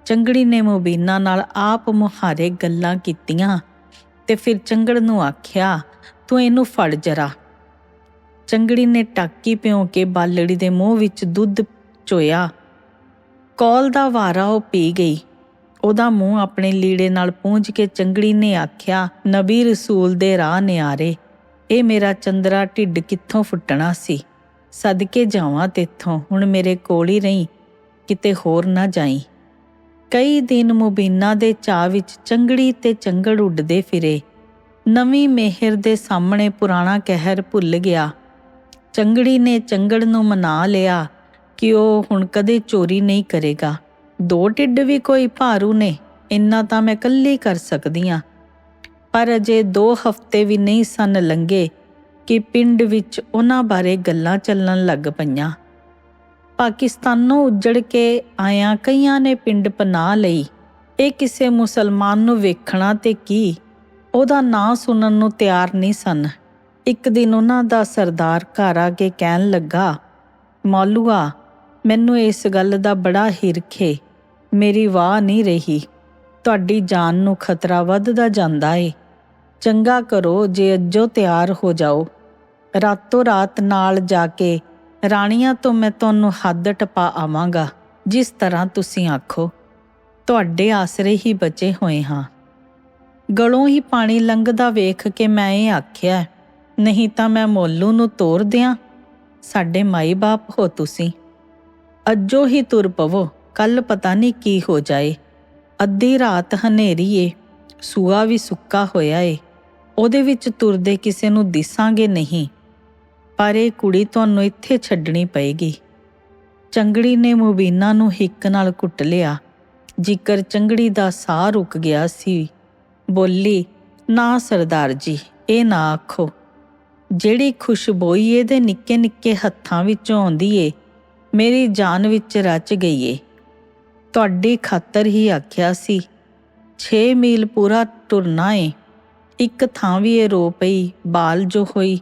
ਚੰਗੜੀ ਨੇ ਮੁਬੀਨਾ ਨਾਲ ਆਪ ਮੁਹਾਰੇ ਗੱਲਾਂ ਕੀਤੀਆਂ ਤੇ ਫਿਰ ਚੰਗੜ ਨੂੰ ਆਖਿਆ, ਤੂੰ ਇਹਨੂੰ ਫੜ ਜਰਾ। ਚੰਗੜੀ ਨੇ ਟਾਕੀ ਪਿਉ ਕੇ ਬਾਲੜੀ ਦੇ ਮੂੰਹ ਵਿੱਚ ਦੁੱਧ ਚੋਇਆ। ਕੌਲ ਦਾ ਵਾਰਾ ਉਹ ਪੀ ਗਈ। ਉਹਦਾ ਮੂੰਹ ਆਪਣੇ ਲੀੜੇ ਨਾਲ ਪੂੰਝ ਕੇ ਚੰਗੜੀ ਨੇ ਆਖਿਆ, ਨਬੀ ਰਸੂਲ ਦੇ ਰਾਹ ਨਿਆਰੇ, ਇਹ ਮੇਰਾ ਚੰਦਰਾ ਢਿੱਡ ਕਿੱਥੋਂ ਫੁੱਟਣਾ ਸੀ? ਸਦਕੇ ਜਾਵਾਂ ਤੇਥੋਂ, ਹੁਣ ਮੇਰੇ ਕੋਲ ਹੀ ਰਹੀਂ, ਕਿਤੇ ਹੋਰ ਨਾ ਜਾਈ। ਕਈ ਦਿਨ ਮੁਬੀਨਾ ਦੇ ਚਾਹ ਵਿੱਚ ਚੰਗੜੀ ਤੇ ਚੰਗੜ ਉੱਡਦੇ ਫਿਰੇ। ਨਵੀਂ ਮਿਹਰ ਦੇ ਸਾਹਮਣੇ ਪੁਰਾਣਾ ਕਹਿਰ ਭੁੱਲ ਗਿਆ। ਚੰਗੜੀ ਨੇ ਚੰਗੜ ਨੂੰ ਮਨਾ ਲਿਆ ਕਿ ਉਹ ਹੁਣ ਕਦੇ ਚੋਰੀ ਨਹੀਂ ਕਰੇਗਾ। ਦੋ ਢਿੱਡ ਵੀ ਕੋਈ ਭਾਰੂ ਨੇ, ਇੰਨਾ ਤਾਂ ਮੈਂ ਇਕੱਲੀ ਕਰ ਸਕਦੀ ਆ। ਪਰ ਅਜੇ 2 ਹਫ਼ਤੇ ਵੀ ਨਹੀਂ ਸਨ ਲੰਘੇ ਕਿ ਪਿੰਡ ਵਿੱਚ ਉਹਨਾਂ ਬਾਰੇ ਗੱਲਾਂ ਚੱਲਣ ਲੱਗ ਪਈਆਂ। ਪਾਕਿਸਤਾਨੋਂ ਉੱਜੜ ਕੇ ਆਇਆ ਕਈਆਂ ਨੇ ਪਿੰਡ ਪਨਾਹ ਲਈ। ਇਹ ਕਿਸੇ ਮੁਸਲਮਾਨ ਨੂੰ ਵੇਖਣਾ ਤੇ ਕੀ? ਉਹਦਾ ਨਾਂ ਸੁਣਨ ਨੂੰ ਤਿਆਰ ਨਹੀਂ ਸਨ। ਇੱਕ ਦਿਨ ਉਹਨਾਂ ਦਾ ਸਰਦਾਰ ਘਰ ਆ ਕੇ ਕਹਿਣ ਲੱਗਾ, ਮੌਲੂਆ, ਮੈਨੂੰ ਇਸ ਗੱਲ ਦਾ ਬੜਾ ਹਿਰਖੇ ਮੇਰੀ ਵਾਹ ਨਹੀਂ ਰਹੀ। ਤੁਹਾਡੀ ਜਾਨ ਨੂੰ ਖਤਰਾ ਵੱਧਦਾ ਜਾਂਦਾ ਏ। ਚੰਗਾ ਕਰੋ ਜੇ ਅੱਜੋ ਤਿਆਰ ਹੋ ਜਾਓ। ਰਾਤੋਂ ਰਾਤ ਨਾਲ ਜਾ ਕੇ ਰਾਣੀਆਂ ਤੋਂ ਮੈਂ ਤੁਹਾਨੂੰ ਹੱਦ ਟਪਾ ਆਵਾਂਗਾ, ਜਿਸ ਤਰ੍ਹਾਂ ਤੁਸੀਂ ਆਖੋ। ਤੁਹਾਡੇ ਆਸਰੇ ਹੀ ਬਚੇ ਹੋਏ ਹਾਂ। ਗਲੋਂ ਹੀ ਪਾਣੀ ਲੰਘਦਾ ਵੇਖ ਕੇ ਮੈਂ ਇਹ ਆਖਿਆ, ਨਹੀਂ ਤਾਂ ਮੈਂ ਮੋਲੂ ਨੂੰ ਤੋੜ ਦਿਆਂ। ਸਾਡੇ ਮਾਈ-ਬਾਪ ਹੋ ਤੁਸੀਂ। ਅੱਜੋ ਹੀ ਤੁਰ ਪਵੋ, ਕੱਲ ਪਤਾ ਨਹੀਂ ਕੀ ਹੋ ਜਾਏ। ਅੱਧੀ ਰਾਤ ਹਨੇਰੀ ਏ ਸੂਆ ਵੀ ਸੁੱਕਾ ਹੋਇਆ ਏ। ਉਹਦੇ ਵਿੱਚ ਤੁਰਦੇ ਕਿਸੇ ਨੂੰ ਦਿਸਾਂਗੇ ਨਹੀਂ। ਪਰ ਇਹ ਕੁੜੀ ਤੁਹਾਨੂੰ ਇੱਥੇ ਛੱਡਣੀ ਪਏਗੀ। ਚੰਗੜੀ ਨੇ ਮੁਬੀਨਾ ਨੂੰ ਹਿੱਕ ਨਾਲ ਕੁੱਟ ਲਿਆ। ਜਿਕਰ ਚੰਗੜੀ ਦਾ ਸਾਹ ਰੁਕ ਗਿਆ ਸੀ। ਬੋਲੀ, ਨਾ ਸਰਦਾਰ ਜੀ, ਇਹ ਨਾ ਆਖੋ। ਜਿਹੜੀ ਖੁਸ਼ਬੋਈ ਇਹਦੇ ਨਿੱਕੇ ਨਿੱਕੇ ਹੱਥਾਂ ਵਿੱਚੋਂ ਆਉਂਦੀ ਏ, ਮੇਰੀ ਜਾਨ ਵਿੱਚ ਰਚ ਗਈ ਏ। ਤੁਹਾਡੀ ਖਾਤਰ ਹੀ ਆਖਿਆ ਸੀ। 6 ਮੀਲ ਪੂਰਾ ਟੁਰਨਾ ਏ। ਇੱਕ ਥਾਂ ਵੀ ਇਹ ਰੋ ਪਈ, ਬਾਲ ਜੋ ਹੋਈ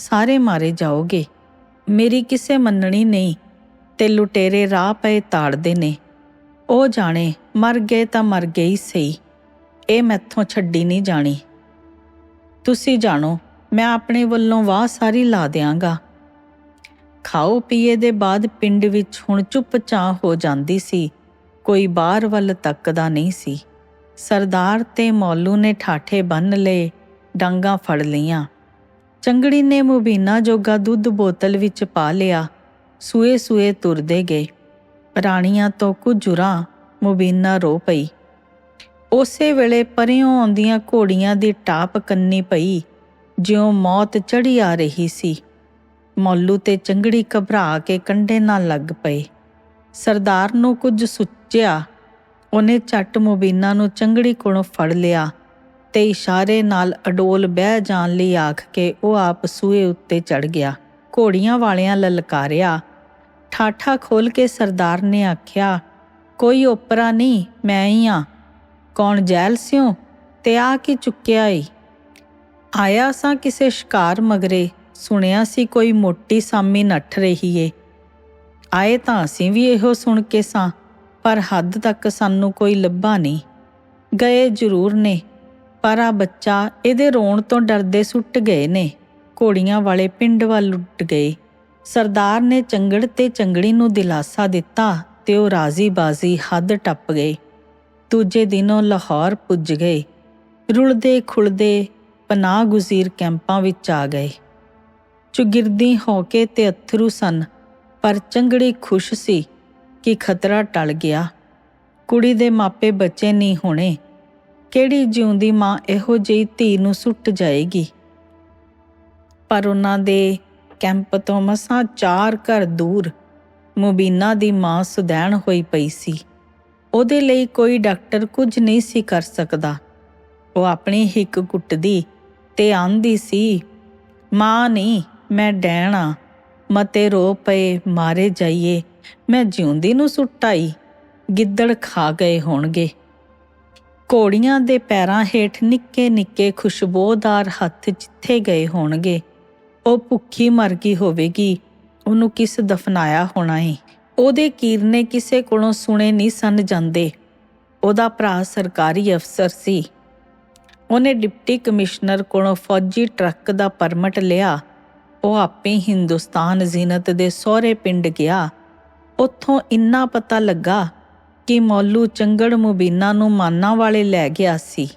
ਸਾਰੇ ਮਾਰੇ ਜਾਓਗੇ। ਮੇਰੀ ਕਿਸੇ ਮੰਨਣੀ ਨਹੀਂ, ਤੇ ਲੁਟੇਰੇ ਰਾਹ ਪਏ ਤਾੜਦੇ ਨੇ। ਉਹ ਜਾਣੇ, ਮਰ ਗਏ ਤਾਂ ਮਰ ਗਏ ਹੀ ਸਹੀ। ਇਹ ਮੈਥੋਂ ਛੱਡੀ ਨਹੀਂ ਜਾਣੀ। ਤੁਸੀਂ ਜਾਣੋ, ਮੈਂ ਆਪਣੇ ਵੱਲੋਂ ਵਾਹ ਸਾਰੀ ਲਾ ਦਿਆਂਗਾ। ਖਾਓ ਪੀਏ ਦੇ ਬਾਅਦ ਪਿੰਡ ਵਿੱਚ ਹੁਣ ਚੁੱਪਚਾਂ ਹੋ ਜਾਂਦੀ ਸੀ। ਕੋਈ ਬਾਹਰ ਵੱਲ ਤੱਕਦਾ ਨਹੀਂ ਸੀ। ਸਰਦਾਰ ਤੇ ਮੌਲੂ ਨੇ ਠਾਠੇ ਬੰਨ ਲਏ, ਡਾਂਗਾ ਫੜ ਲਈਆਂ। ਚੰਗੜੀ ਨੇ ਮੁਬੀਨਾ ਜੋਗਾ ਦੁੱਧ ਬੋਤਲ ਵਿੱਚ ਪਾ ਲਿਆ। ਸੂਏ ਸੂਏ ਤੁਰਦੇ ਗਏ। ਰਾਣੀਆਂ ਤੋਂ ਕੁਝ ਕੁਝੁਰਾ ਮੁਬੀਨਾ ਰੋ ਪਈ। ਉਸੇ ਵੇਲੇ ਪਰਿਓਂ ਆਉਂਦੀਆਂ ਘੋੜੀਆਂ ਦੀ ਟਾਪ ਕੰਨੀ ਪਈ। ਜਿਉਂ ਮੌਤ ਚੜੀ ਆ ਰਹੀ ਸੀ। ਮੌਲੂ ਤੇ ਚੰਗੜੀ ਘਬਰਾ ਕੇ ਕੰਡੇ ਨਾਲ ਲੱਗ ਪਏ। ਸਰਦਾਰ ਨੂੰ ਕੁਝ ਸੁੱਚਿਆ। ਉਹਨੇ ਝੱਟ ਮੁਬੀਨਾ ਨੂੰ ਚੰਗੜੀ ਕੋਲੋਂ ਫੜ ਲਿਆ। ਤੇ ਇਸ਼ਾਰੇ ਨਾਲ ਅਡੋਲ ਬਹਿ ਜਾਣ ਲਈ ਆਖ ਕੇ ਉਹ ਆਪ ਸੂਏ ਉੱਤੇ ਚੜ ਗਿਆ। ਘੋੜੀਆਂ ਵਾਲਿਆਂ ਲਲਕਾਰਿਆ। ਠਾਠਾ ਖੋਲ ਕੇ ਸਰਦਾਰ ਨੇ ਆਖਿਆ, ਕੋਈ ਓਪਰਾ ਨਹੀਂ, ਮੈਂ ਹੀ ਆ। ਕੌਣ ਜੈਲ ਸਿਓ ਤੇ ਆ ਕੀ ਚੁੱਕਿਆ ਈ? ਆਇਆ ਸਾਂ ਕਿਸੇ ਸ਼ਿਕਾਰ ਮਗਰੇ, ਸੁਣਿਆ ਸੀ ਕੋਈ ਮੋਟੀ ਸਾਮੀ ਨੱਠ ਰਹੀ ਏ। ਆਏ ਤਾਂ ਅਸੀਂ ਵੀ ਇਹੋ ਸੁਣ ਕੇ ਸਾਂ, ਪਰ ਹੱਦ ਤੱਕ ਸਾਨੂੰ ਕੋਈ ਲੱਭਾ ਨਹੀਂ। ਗਏ ਜ਼ਰੂਰ ਨੇ। ਪਰ ਆ ਬੱਚਾ ਇਹਦੇ ਰੋਣ ਤੋਂ ਡਰਦੇ ਸੁੱਟ ਗਏ ਨੇ। ਘੋੜੀਆਂ ਵਾਲੇ ਪਿੰਡ ਵੱਲ ਉੱਡ ਗਏ। ਸਰਦਾਰ ਨੇ ਚੰਗੜ ਤੇ ਚੰਗੜੀ ਨੂੰ ਦਿਲਾਸਾ ਦਿੱਤਾ ਤੇ ਉਹ ਰਾਜ਼ੀ ਬਾਜ਼ੀ ਹੱਦ ਟੱਪ ਗਏ। ਦੂਜੇ ਦਿਨ ਉਹ ਲਾਹੌਰ ਪੁੱਜ ਗਏ। ਰੁਲਦੇ ਖੁਲਦੇ ਪਨਾਹ ਗੁਜ਼ੀਰ ਕੈਂਪਾਂ ਵਿੱਚ ਆ ਗਏ। ਚੁਗਿਰਦੀ ਹੋ ਕੇ ਤੇ ਅਥਰੂ ਸਨ, ਪਰ ਚੰਗੜੀ ਖੁਸ਼ ਸੀ ਕਿ ਖਤਰਾ ਟਲ ਗਿਆ। ਕੁੜੀ ਦੇ ਮਾਪੇ ਬੱਚੇ ਨਹੀਂ ਹੋਣੇ। ਕਿਹੜੀ ਜਿਉਂਦੀ ਮਾਂ ਇਹੋ ਜਿਹੀ ਧੀ ਨੂੰ ਸੁੱਟ ਜਾਏਗੀ? ਪਰ ਉਹਨਾਂ ਦੇ ਕੈਂਪ ਤੋਂ ਮਸਾਂ ਚਾਰ ਘਰ ਦੂਰ ਮੁਬੀਨਾ ਦੀ ਮਾਂ ਸੁਦੈਣ ਹੋਈ ਪਈ ਸੀ। ਉਹਦੇ ਲਈ ਕੋਈ ਡਾਕਟਰ ਕੁਝ ਨਹੀਂ ਸੀ ਕਰ ਸਕਦਾ। ਉਹ ਆਪਣੀ ਹਿੱਕ ਕੁੱਟਦੀ ਤੇ ਆਂਦੀ ਸੀ, ਮਾਂ ਨਹੀਂ ਮੈਂ ਡੈਣਾ ਮਤੇ ਰੋ ਪਏ, ਮਾਰੇ ਜਾਈਏ। ਮੈਂ ਜਿਉਂਦੀ ਨੂੰ ਸੁੱਟਾਈ। ਗਿੱਦੜ ਖਾ ਗਏ ਹੋਣਗੇ। ਘੋੜੀਆਂ ਦੇ ਪੈਰਾਂ ਹੇਠ ਨਿੱਕੇ ਨਿੱਕੇ ਖੁਸ਼ਬੋਦਾਰ ਹੱਥ ਜਿੱਥੇ ਗਏ ਹੋਣਗੇ, ਉਹ ਭੁੱਖੀ ਮਰ ਗਈ ਹੋਵੇਗੀ, ਉਹਨੂੰ ਕਿਸ ਦਫਨਾਇਆ ਹੋਣਾ ਏ? ਉਹਦੇ ਕੀਰਨੇ ਕਿਸੇ ਕੋਲੋਂ ਸੁਣੇ ਨਹੀਂ ਸਨ ਜਾਂਦੇ। ਉਹਦਾ ਭਰਾ ਸਰਕਾਰੀ ਅਫਸਰ ਸੀ। ਉਹਨੇ ਡਿਪਟੀ ਕਮਿਸ਼ਨਰ ਕੋਲੋਂ ਫੌਜੀ ਟਰੱਕ ਦਾ ਪਰਮਿਟ ਲਿਆ। ਉਹ ਆਪੇ ਹਿੰਦੁਸਤਾਨ ਜ਼ਿਨਤ ਦੇ ਸਹੁਰੇ ਪਿੰਡ ਗਿਆ। ਉੱਥੋਂ ਇੰਨਾ ਪਤਾ ਲੱਗਾ ਕਿ ਮੌਲੂ ਚੰਗੜ ਮੁਬੀਨਾ ਨੂੰ ਮਾਨਾ ਵਾਲੇ ਲੈ ਗਿਆ ਸੀ।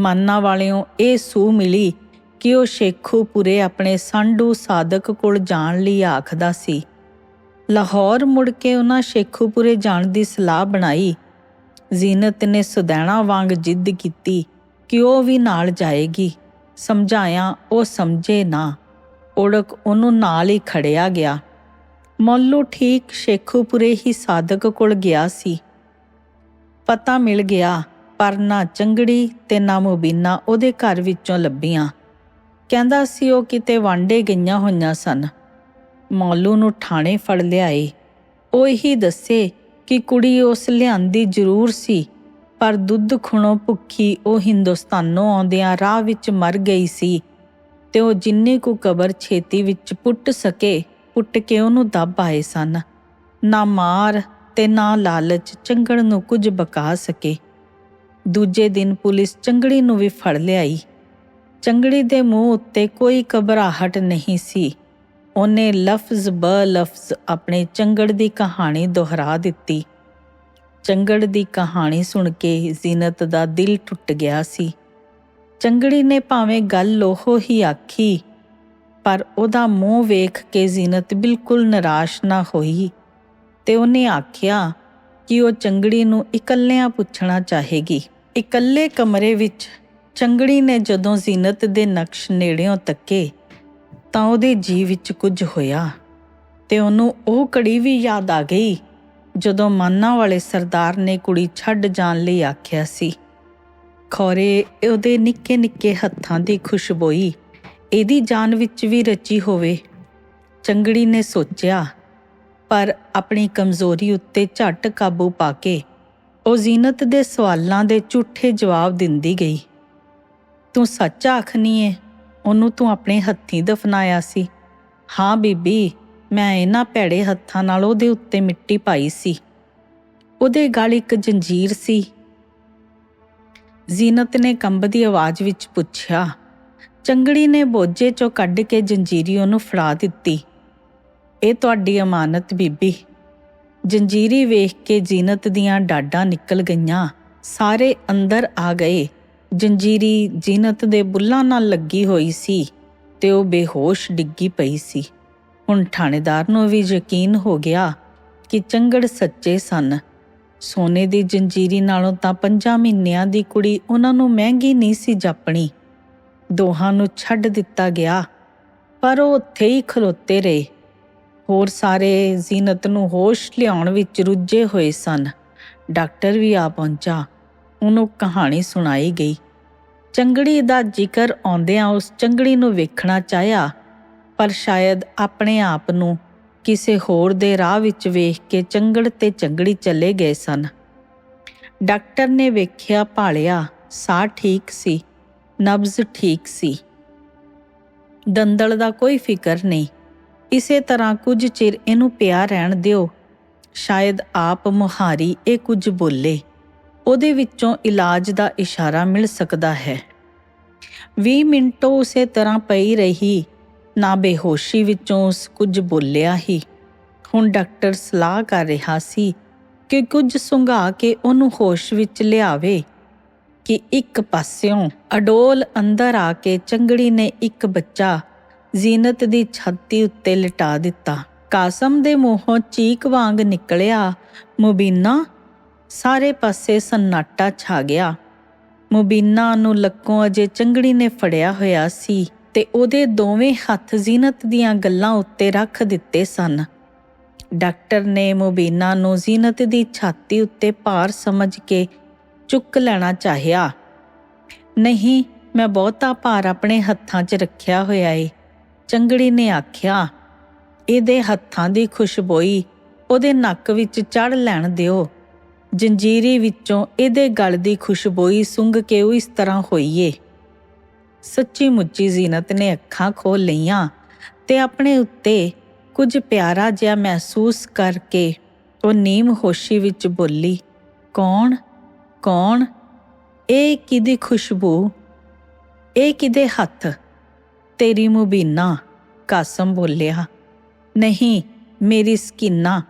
ਮਾਨਾ ਵਾਲਿਓਂ ਇਹ ਸੂ ਮਿਲੀ ਕਿ ਉਹ ਸ਼ੇਖੂਪੁਰੇ ਆਪਣੇ ਸੰਡੂ ਸਾਦਕ ਕੋਲ ਜਾਣ ਲਈ ਆਖਦਾ ਸੀ। ਲਾਹੌਰ ਮੁੜ ਕੇ ਉਹਨਾਂ ਸ਼ੇਖੂਪੁਰੇ ਜਾਣ ਦੀ ਸਲਾਹ ਬਣਾਈ। ਜ਼ੀਨਤ ਨੇ ਸੁਦੈਣਾ ਵਾਂਗ ਜਿੱਦ ਕੀਤੀ ਕਿ ਉਹ ਵੀ ਨਾਲ ਜਾਏਗੀ। ਸਮਝਾਇਆ, ਉਹ ਸਮਝੇ ਨਾ। ਓੜਕ ਉਹਨੂੰ ਨਾਲ ਹੀ ਖੜਿਆ ਗਿਆ। ਮੌਲੂ ਠੀਕ ਸ਼ੇਖੂਪੁਰੇ ਹੀ ਸਾਧਕ ਕੋਲ ਗਿਆ ਸੀ। ਪਤਾ ਮਿਲ ਗਿਆ, ਪਰ ਨਾ ਚੰਗੜੀ ਤੇ ਨਾ ਮੁਬੀਨਾ ਉਹਦੇ ਘਰ ਵਿੱਚੋਂ ਲੱਭੀਆਂ। ਕਹਿੰਦਾ ਸੀ ਉਹ ਕਿਤੇ ਵਾਂਡੇ ਗਈਆਂ ਹੋਈਆਂ ਸਨ। ਮੌਲੂ ਨੂੰ ਠਾਣੇ ਫੜ ਲਿਆਏ। ਉਹ ਇਹੀ ਦੱਸੇ ਕਿ ਕੁੜੀ ਉਸ ਲਿਆਂਦੀ ਜ਼ਰੂਰ ਸੀ, ਪਰ ਦੁੱਧ ਖੁਣੋਂ ਭੁੱਖੀ ਉਹ ਹਿੰਦੁਸਤਾਨੋਂ ਆਉਂਦਿਆਂ ਰਾਹ ਵਿੱਚ ਮਰ ਗਈ ਸੀ ਤੇ ਉਹ ਜਿੰਨੀ ਕੁ ਕਬਰ ਛੇਤੀ ਵਿੱਚ ਪੁੱਟ ਸਕੇ ਪੁੱਟ ਕੇ ਉਹਨੂੰ ਦੱਬ ਆਏ ਸਨ। ਨਾ ਮਾਰ ਤੇ ਨਾ ਲਾਲਚ ਚੰਗੜ ਨੂੰ ਕੁਝ ਬਕਾ ਸਕੇ। ਦੂਜੇ ਦਿਨ ਪੁਲਿਸ ਚੰਗੜੀ ਨੂੰ ਵੀ ਫੜ ਲਿਆਈ। ਚੰਗੜੀ ਦੇ ਮੂੰਹ ਉੱਤੇ ਕੋਈ ਘਬਰਾਹਟ ਨਹੀਂ ਸੀ। ਉਹਨੇ ਲਫ਼ਜ਼ ਬ ਲਫ਼ਜ਼ ਆਪਣੇ ਚੰਗੜ ਦੀ ਕਹਾਣੀ ਦੁਹਰਾ ਦਿੱਤੀ। ਚੰਗੜ ਦੀ ਕਹਾਣੀ ਸੁਣ ਕੇ ਜ਼ੀਨਤ ਦਾ ਦਿਲ ਟੁੱਟ ਗਿਆ ਸੀ। ਚੰਗੜੀ ਨੇ ਭਾਵੇਂ ਗੱਲ ਉਹ ਹੀ ਆਖੀ ਪਰ ਉਹਦਾ ਮੂੰਹ ਵੇਖ ਕੇ ਜ਼ੀਨਤ ਬਿਲਕੁਲ ਨਿਰਾਸ਼ ਨਾ ਹੋਈ ਤੇ ਉਹਨੇ ਆਖਿਆ ਕਿ ਉਹ ਚੰਗੜੀ ਨੂੰ ਇਕੱਲਿਆਂ ਪੁੱਛਣਾ ਚਾਹੇਗੀ। ਇਕੱਲੇ ਕਮਰੇ ਵਿੱਚ ਚੰਗੜੀ ਨੇ ਜਦੋਂ ਜ਼ੀਨਤ ਦੇ ਨਕਸ਼ ਨੇੜਿਓਂ ਤੱਕੇ ਤਾਂ ਉਹਦੇ ਜੀ ਵਿੱਚ ਕੁਝ ਹੋਇਆ ਤੇ ਉਹਨੂੰ ਉਹ ਕੜੀ ਵੀ ਯਾਦ ਆ ਗਈ ਜਦੋਂ ਮਾਨਾ ਵਾਲੇ ਸਰਦਾਰ ਨੇ ਕੁੜੀ ਛੱਡ ਜਾਣ ਲਈ ਆਖਿਆ ਸੀ। ਖੋਰੇ ਉਹਦੇ ਨਿੱਕੇ ਨਿੱਕੇ ਹੱਥਾਂ ਦੀ ਖੁਸ਼ਬੋਈ ਇਹਦੀ ਜਾਨ ਵਿੱਚ ਵੀ ਰਚੀ ਹੋਵੇ। ਚੰਗੜੀ ਨੇ ਸੋਚਿਆ, ਪਰ ਆਪਣੀ ਕਮਜ਼ੋਰੀ ਉੱਤੇ ਝਟ ਕਾਬੂ ਪਾ ਕੇ ਉਹ ਜ਼ੀਨਤ ਦੇ ਸਵਾਲਾਂ ਦੇ ਝੂਠੇ ਜਵਾਬ ਦਿੰਦੀ ਗਈ। ਤੂੰ ਸੱਚ ਆਖਨੀ ਏ, ਉਹਨੂੰ ਤੂੰ ਆਪਣੇ ਹੱਥੀਂ ਦਫਨਾਇਆ ਸੀ। ਹਾਂ ਬੀਬੀ, ਮੈਂ ਇਹਨਾਂ ਭੈੜੇ ਹੱਥਾਂ ਨਾਲ ਉਹਦੇ ਉੱਤੇ ਮਿੱਟੀ ਪਾਈ ਸੀ। ਉਹਦੇ ਗਲ ਇੱਕ ਜੰਜੀਰ ਸੀ। ਜ਼ੀਨਤ ਨੇ ਕੰਬਦੀ ਆਵਾਜ਼ ਵਿੱਚ ਪੁੱਛਿਆ ਚੰਗੜੀ ਨੇ ਬੋਝੇ ਚੋਂ ਕੱਢ ਕੇ ਜੰਜੀਰੀ ਉਹਨੂੰ ਫੜਾ ਦਿੱਤੀ। ਇਹ ਤੁਹਾਡੀ ਅਮਾਨਤ ਬੀਬੀ। ਜੰਜੀਰੀ ਵੇਖ ਕੇ ਜ਼ੀਨਤ ਦੀਆਂ ਡਾਡਾਂ ਨਿਕਲ ਗਈਆਂ। ਸਾਰੇ ਅੰਦਰ ਆ ਗਏ। ਜੰਜੀਰੀ ਜ਼ੀਨਤ ਦੇ ਬੁੱਲਾਂ ਨਾਲ ਲੱਗੀ ਹੋਈ ਸੀ ਤੇ ਉਹ ਬੇਹੋਸ਼ ਡਿੱਗੀ ਪਈ ਸੀ। ਹੁਣ ਥਾਣੇਦਾਰ ਨੂੰ ਵੀ ਯਕੀਨ ਹੋ ਗਿਆ ਕਿ ਚੰਗੜ ਸੱਚੇ ਸਨ। ਸੋਨੇ ਦੀ ਜੰਜੀਰੀ ਨਾਲੋਂ ਤਾਂ ਪੰਜਾਂ ਮਹੀਨਿਆਂ ਦੀ ਕੁੜੀ ਉਹਨਾਂ ਨੂੰ ਮਹਿੰਗੀ ਨਹੀਂ ਸੀ ਜਾਪਣੀ। ਦੋਹਾਂ ਨੂੰ ਛੱਡ ਦਿੱਤਾ ਗਿਆ, ਪਰ ਉਹ ਉੱਥੇ ਹੀ ਖਲੋਤੇ ਰਹੇ। ਹੋਰ ਸਾਰੇ ਜ਼ੀਨਤ ਨੂੰ ਹੋਸ਼ ਲਿਆਉਣ ਵਿੱਚ ਰੁੱਝੇ ਹੋਏ ਸਨ। ਡਾਕਟਰ ਵੀ ਆ ਪਹੁੰਚਾ। ਉਹਨੂੰ ਕਹਾਣੀ ਸੁਣਾਈ ਗਈ। ਚੰਗੜੀ ਦਾ ਜ਼ਿਕਰ ਆਉਂਦਿਆਂ ਉਸ ਚੰਗੜੀ ਨੂੰ ਵੇਖਣਾ ਚਾਹਿਆ, ਪਰ ਸ਼ਾਇਦ ਆਪਣੇ ਆਪ ਨੂੰ ਕਿਸੇ ਹੋਰ ਦੇ ਰਾਹ ਵਿੱਚ ਵੇਖ ਕੇ ਚੰਗੜ ਤੇ ਚੰਗੜੀ ਚਲੇ ਗਏ ਸਨ। ਡਾਕਟਰ ਨੇ ਵੇਖਿਆ ਭਾਲਿਆ, ਸਾਹ ਠੀਕ ਸੀ। ਨਬਜ਼ ਠੀਕ ਸੀ। ਦੰਦਲ ਦਾ ਕੋਈ ਫਿਕਰ ਨਹੀਂ। ਇਸੇ ਤਰ੍ਹਾਂ ਕੁਝ ਚਿਰ ਇਹਨੂੰ ਪਿਆ ਰਹਿਣ ਦਿਓ। ਸ਼ਾਇਦ ਆਪ ਮੁਹਾਰੀ ਇਹ ਕੁਝ ਬੋਲੇ। ਉਹਦੇ ਵਿੱਚੋਂ ਇਲਾਜ ਦਾ ਇਸ਼ਾਰਾ ਮਿਲ ਸਕਦਾ ਹੈ। 20 ਮਿੰਟੋਂ ਉਸੇ ਤਰ੍ਹਾਂ ਪਈ ਰਹੀ। ਨਾ ਬੇਹੋਸ਼ੀ ਵਿੱਚੋਂ ਉਸ ਕੁਝ ਬੋਲਿਆ ਹੀ। ਹੁਣ ਡਾਕਟਰ ਸਲਾਹ ਕਰ ਰਿਹਾ ਸੀ ਕਿ ਕੁਝ ਸੁੰਘਾ ਕੇ ਉਹਨੂੰ ਹੋਸ਼ ਵਿੱਚ ਲਿਆਵੇ। ਕਿ ਇੱਕ ਪਾਸਿਓਂ ਅਡੋਲ ਅੰਦਰ ਆ ਕੇ ਚੰਗੜੀ ਨੇ ਇੱਕ ਬੱਚਾ ਜ਼ੀਨਤ ਦੀ ਛਾਤੀ ਉੱਤੇ ਲਿਟਾ ਦਿੱਤਾ। ਕਾਸਮ ਦੇ ਮੂੰਹੋਂ ਚੀਕ ਵਾਂਗ ਨਿਕਲਿਆ। ਮੁਬੀਨਾ ਸਾਰੇ ਪਾਸੇ ਸੰਨਾਟਾ ਛਾ ਗਿਆ। ਮੁਬੀਨਾ ਨੂੰ ਲੱਕੋਂ ਅਜੇ ਚੰਗੜੀ ਨੇ ਫੜਿਆ ਹੋਇਆ ਸੀ ਤੇ ਉਹਦੇ ਦੋਵੇਂ ਹੱਥ ਜ਼ੀਨਤ ਦੀਆਂ ਗੱਲਾਂ ਉੱਤੇ ਰੱਖ ਦਿੱਤੇ ਸਨ। ਡਾਕਟਰ ਨੇ ਮੁਬੀਨਾ ਨੂੰ ਜ਼ੀਨਤ ਦੀ ਛਾਤੀ ਉੱਤੇ ਭਾਰ ਸਮਝ ਕੇ ਚੁੱਕ ਲੈਣਾ ਚਾਹਿਆ। ਨਹੀਂ, ਮੈਂ ਬਹੁਤਾ ਭਾਰ ਆਪਣੇ ਹੱਥਾਂ 'ਚ ਰੱਖਿਆ ਹੋਇਆ ਏ। ਚੰਗੜੀ ਨੇ ਆਖਿਆ। ਇਹਦੇ ਹੱਥਾਂ ਦੀ ਖੁਸ਼ਬੋਈ ਉਹਦੇ ਨੱਕ ਵਿੱਚ ਚੜ ਲੈਣ ਦਿਓ। ਜੰਜੀਰੀ ਵਿੱਚੋਂ ਇਹਦੇ ਗਲ ਦੀ ਖੁਸ਼ਬੋਈ ਸੁੰਘ ਕੇ ਉਹ ਇਸ ਤਰ੍ਹਾਂ ਹੋਈਏ ਸੱਚੀ ਮੁੱਚੀ ਜ਼ੀਨਤ ਨੇ ਅੱਖਾਂ ਖੋਲ ਲਈਆਂ ਤੇ ਆਪਣੇ ਉੱਤੇ ਕੁਝ ਪਿਆਰਾ ਜਿਹਾ ਮਹਿਸੂਸ ਕਰਕੇ ਉਹ ਨੀਮ ਹੋਸ਼ੀ ਵਿੱਚ ਬੋਲੀ, ਕੌਣ? ਕੌਣ? ਇਹ ਕਿਹਦੀ ਖੁਸ਼ਬੂ? ਇਹ ਕਿਹਦੇ ਹੱਥ? ਤੇਰੀ ਮੁਬੀਨਾ, ਕਾਸਮ ਬੋਲਿਆ। ਨਹੀਂ, ਮੇਰੀ ਸਕੀਨਾ,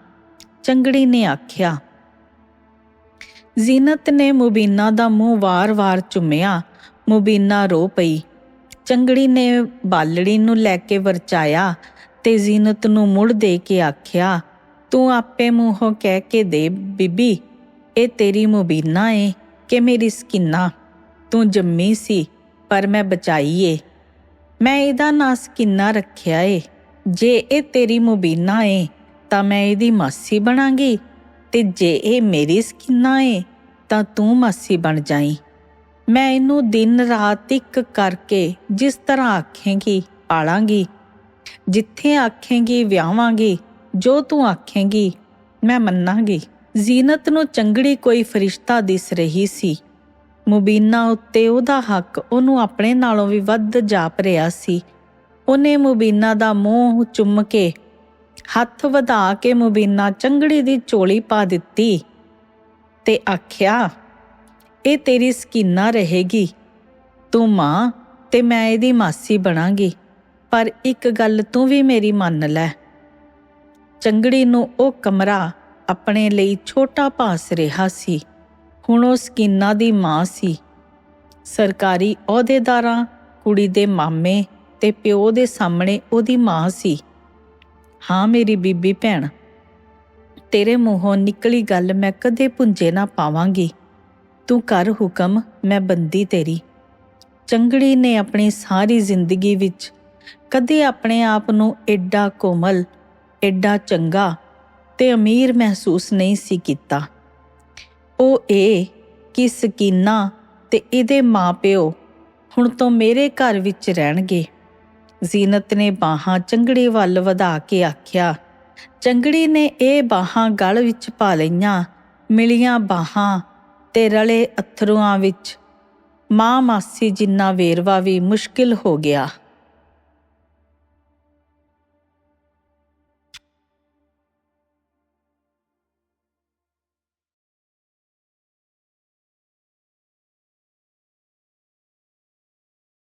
ਚੰਗੜੀ ਨੇ ਆਖਿਆ। ਜ਼ੀਨਤ ਨੇ ਮੁਬੀਨਾ ਦਾ ਮੂੰਹ ਵਾਰ-ਵਾਰ ਚੁੰਮਿਆ। ਮੁਬੀਨਾ ਰੋ ਪਈ। ਚੰਗੜੀ ਨੇ ਬਾਲੜੀ ਨੂੰ ਲੈ ਕੇ ਵਰਚਾਇਆ ਤੇ ਜ਼ੀਨਤ ਨੂੰ ਮੁੜ ਦੇ ਕੇ ਆਖਿਆ, ਤੂੰ ਆਪੇ ਮੂੰਹੋਂ ਕਹਿ ਕੇ ਦੇ, ਬੀਬੀ। ਇਹ ਤੇਰੀ ਮੁਬੀਨਾ ਏ ਕਿ ਮੇਰੀ ਸਕੀਨਾ ਤੂੰ ਜੰਮੀ ਸੀ, ਪਰ ਮੈਂ ਬਚਾਈ ਏ। ਮੈਂ ਇਹਦਾ ਨਾਂ ਸਕੀਨਾ ਰੱਖਿਆ ਏ। ਜੇ ਇਹ ਤੇਰੀ ਮੁਬੀਨਾ ਏ, ਤਾਂ ਮੈਂ ਇਹਦੀ ਮਾਸੀ ਬਣਾਂਗੀ। ਤੇ ਜੇ ਇਹ ਮੇਰੀ ਸਕੀਨਾ ਏ, ਤਾਂ ਤੂੰ ਮਾਸੀ ਬਣ ਜਾਈ। ਮੈਂ ਇਹਨੂੰ ਦਿਨ ਰਾਤ ਇੱਕ ਕਰਕੇ ਜਿਸ ਤਰ੍ਹਾਂ ਆਖੇਂਗੀ, ਪਾਲਾਂਗੀ। ਜਿੱਥੇ ਆਖੇਂਗੀ, ਵਿਆਹਾਂਗੀ, ਜੋ ਤੂੰ ਆਖੇਂਗੀ, ਮੈਂ ਮੰਨਾਂਗੀ। ਜ਼ੀਨਤ ਨੂੰ ਚੰਗੜੀ ਕੋਈ ਫਰਿਸ਼ਤਾ ਦਿਸ ਰਹੀ ਸੀ। ਮੁਬੀਨਾ ਉੱਤੇ ਉਹਦਾ ਹੱਕ ਉਹਨੂੰ ਆਪਣੇ ਨਾਲੋਂ ਵੀ ਵੱਧ ਜਾਪ ਰਿਹਾ ਸੀ। ਉਹਨੇ ਮੁਬੀਨਾ ਦਾ ਮੂੰਹ ਚੁੰਮ ਕੇ ਹੱਥ ਵਧਾ ਕੇ ਮੁਬੀਨਾ ਚੰਗੜੀ ਦੀ ਚੋਲੀ ਪਾ ਦਿੱਤੀ ਤੇ ਆਖਿਆ, ਇਹ ਤੇਰੀ ਸਕੀਨਾ ਰਹੇਗੀ। ਤੂੰ ਮਾਂ ਤੇ ਮੈਂ ਇਹਦੀ ਮਾਸੀ ਬਣਾਂਗੀ, ਪਰ ਇੱਕ ਗੱਲ ਤੂੰ ਵੀ ਮੇਰੀ ਮੰਨ ਲੈ ਚੰਗੜੀ ਨੂੰ ਉਹ ਕਮਰਾ ਆਪਣੇ ਲਈ ਛੋਟਾ ਭਾਸ ਰਿਹਾ ਸੀ। ਹੁਣ ਉਹ ਸਕੀਨਾ ਦੀ ਮਾਂ ਸੀ। ਸਰਕਾਰੀ ਅਹੁਦੇਦਾਰਾਂ, ਕੁੜੀ ਦੇ ਮਾਮੇ ਤੇ ਪਿਓ ਦੇ ਸਾਹਮਣੇ ਉਹਦੀ ਮਾਂ ਸੀ। ਹਾਂ ਮੇਰੀ ਬੀਬੀ ਭੈਣ, ਤੇਰੇ ਮੂੰਹੋਂ ਨਿਕਲੀ ਗੱਲ ਮੈਂ ਕਦੇ ਪੁੰਜੇ ਨਾ ਪਾਵਾਂਗੀ। ਤੂੰ ਕਰ ਹੁਕਮ, ਮੈਂ ਬੰਦੀ ਤੇਰੀ। ਚੰਗੜੀ ਨੇ ਆਪਣੀ ਸਾਰੀ ਜ਼ਿੰਦਗੀ ਵਿੱਚ ਕਦੇ ਆਪਣੇ ਆਪ ਨੂੰ ਐਡਾ ਕੋਮਲ ਐਡਾ ਚੰਗਾ ਤੇ ਅਮੀਰ ਮਹਿਸੂਸ ਨਹੀਂ ਸੀ ਕੀਤਾ। ਉਹ ਇਹ ਕਿ ਸਕੀਨਾ ਤੇ ਇਹਦੇ ਮਾਪਿਓ ਹੁਣ ਤੋਂ ਮੇਰੇ ਘਰ ਵਿੱਚ ਰਹਿਣਗੇ। ਜ਼ੀਨਤ ਨੇ ਬਾਹਾਂ ਚੰਗੜੀ ਵੱਲ ਵਧਾ ਕੇ ਆਖਿਆ, ਚੰਗੜੀ ਨੇ ਇਹ ਬਾਹਾਂ ਗਲ ਵਿੱਚ ਪਾ ਲਈਆਂ, ਮਿਲੀਆਂ ਬਾਹਾਂ ਤੇ ਰਲੇ ਅਥਰੂਆਂ ਵਿੱਚ। ਮਾਂ ਮਾਸੀ ਜਿੰਨਾ ਵੇਰਵਾ ਵੀ ਮੁਸ਼ਕਿਲ ਹੋ ਗਿਆ।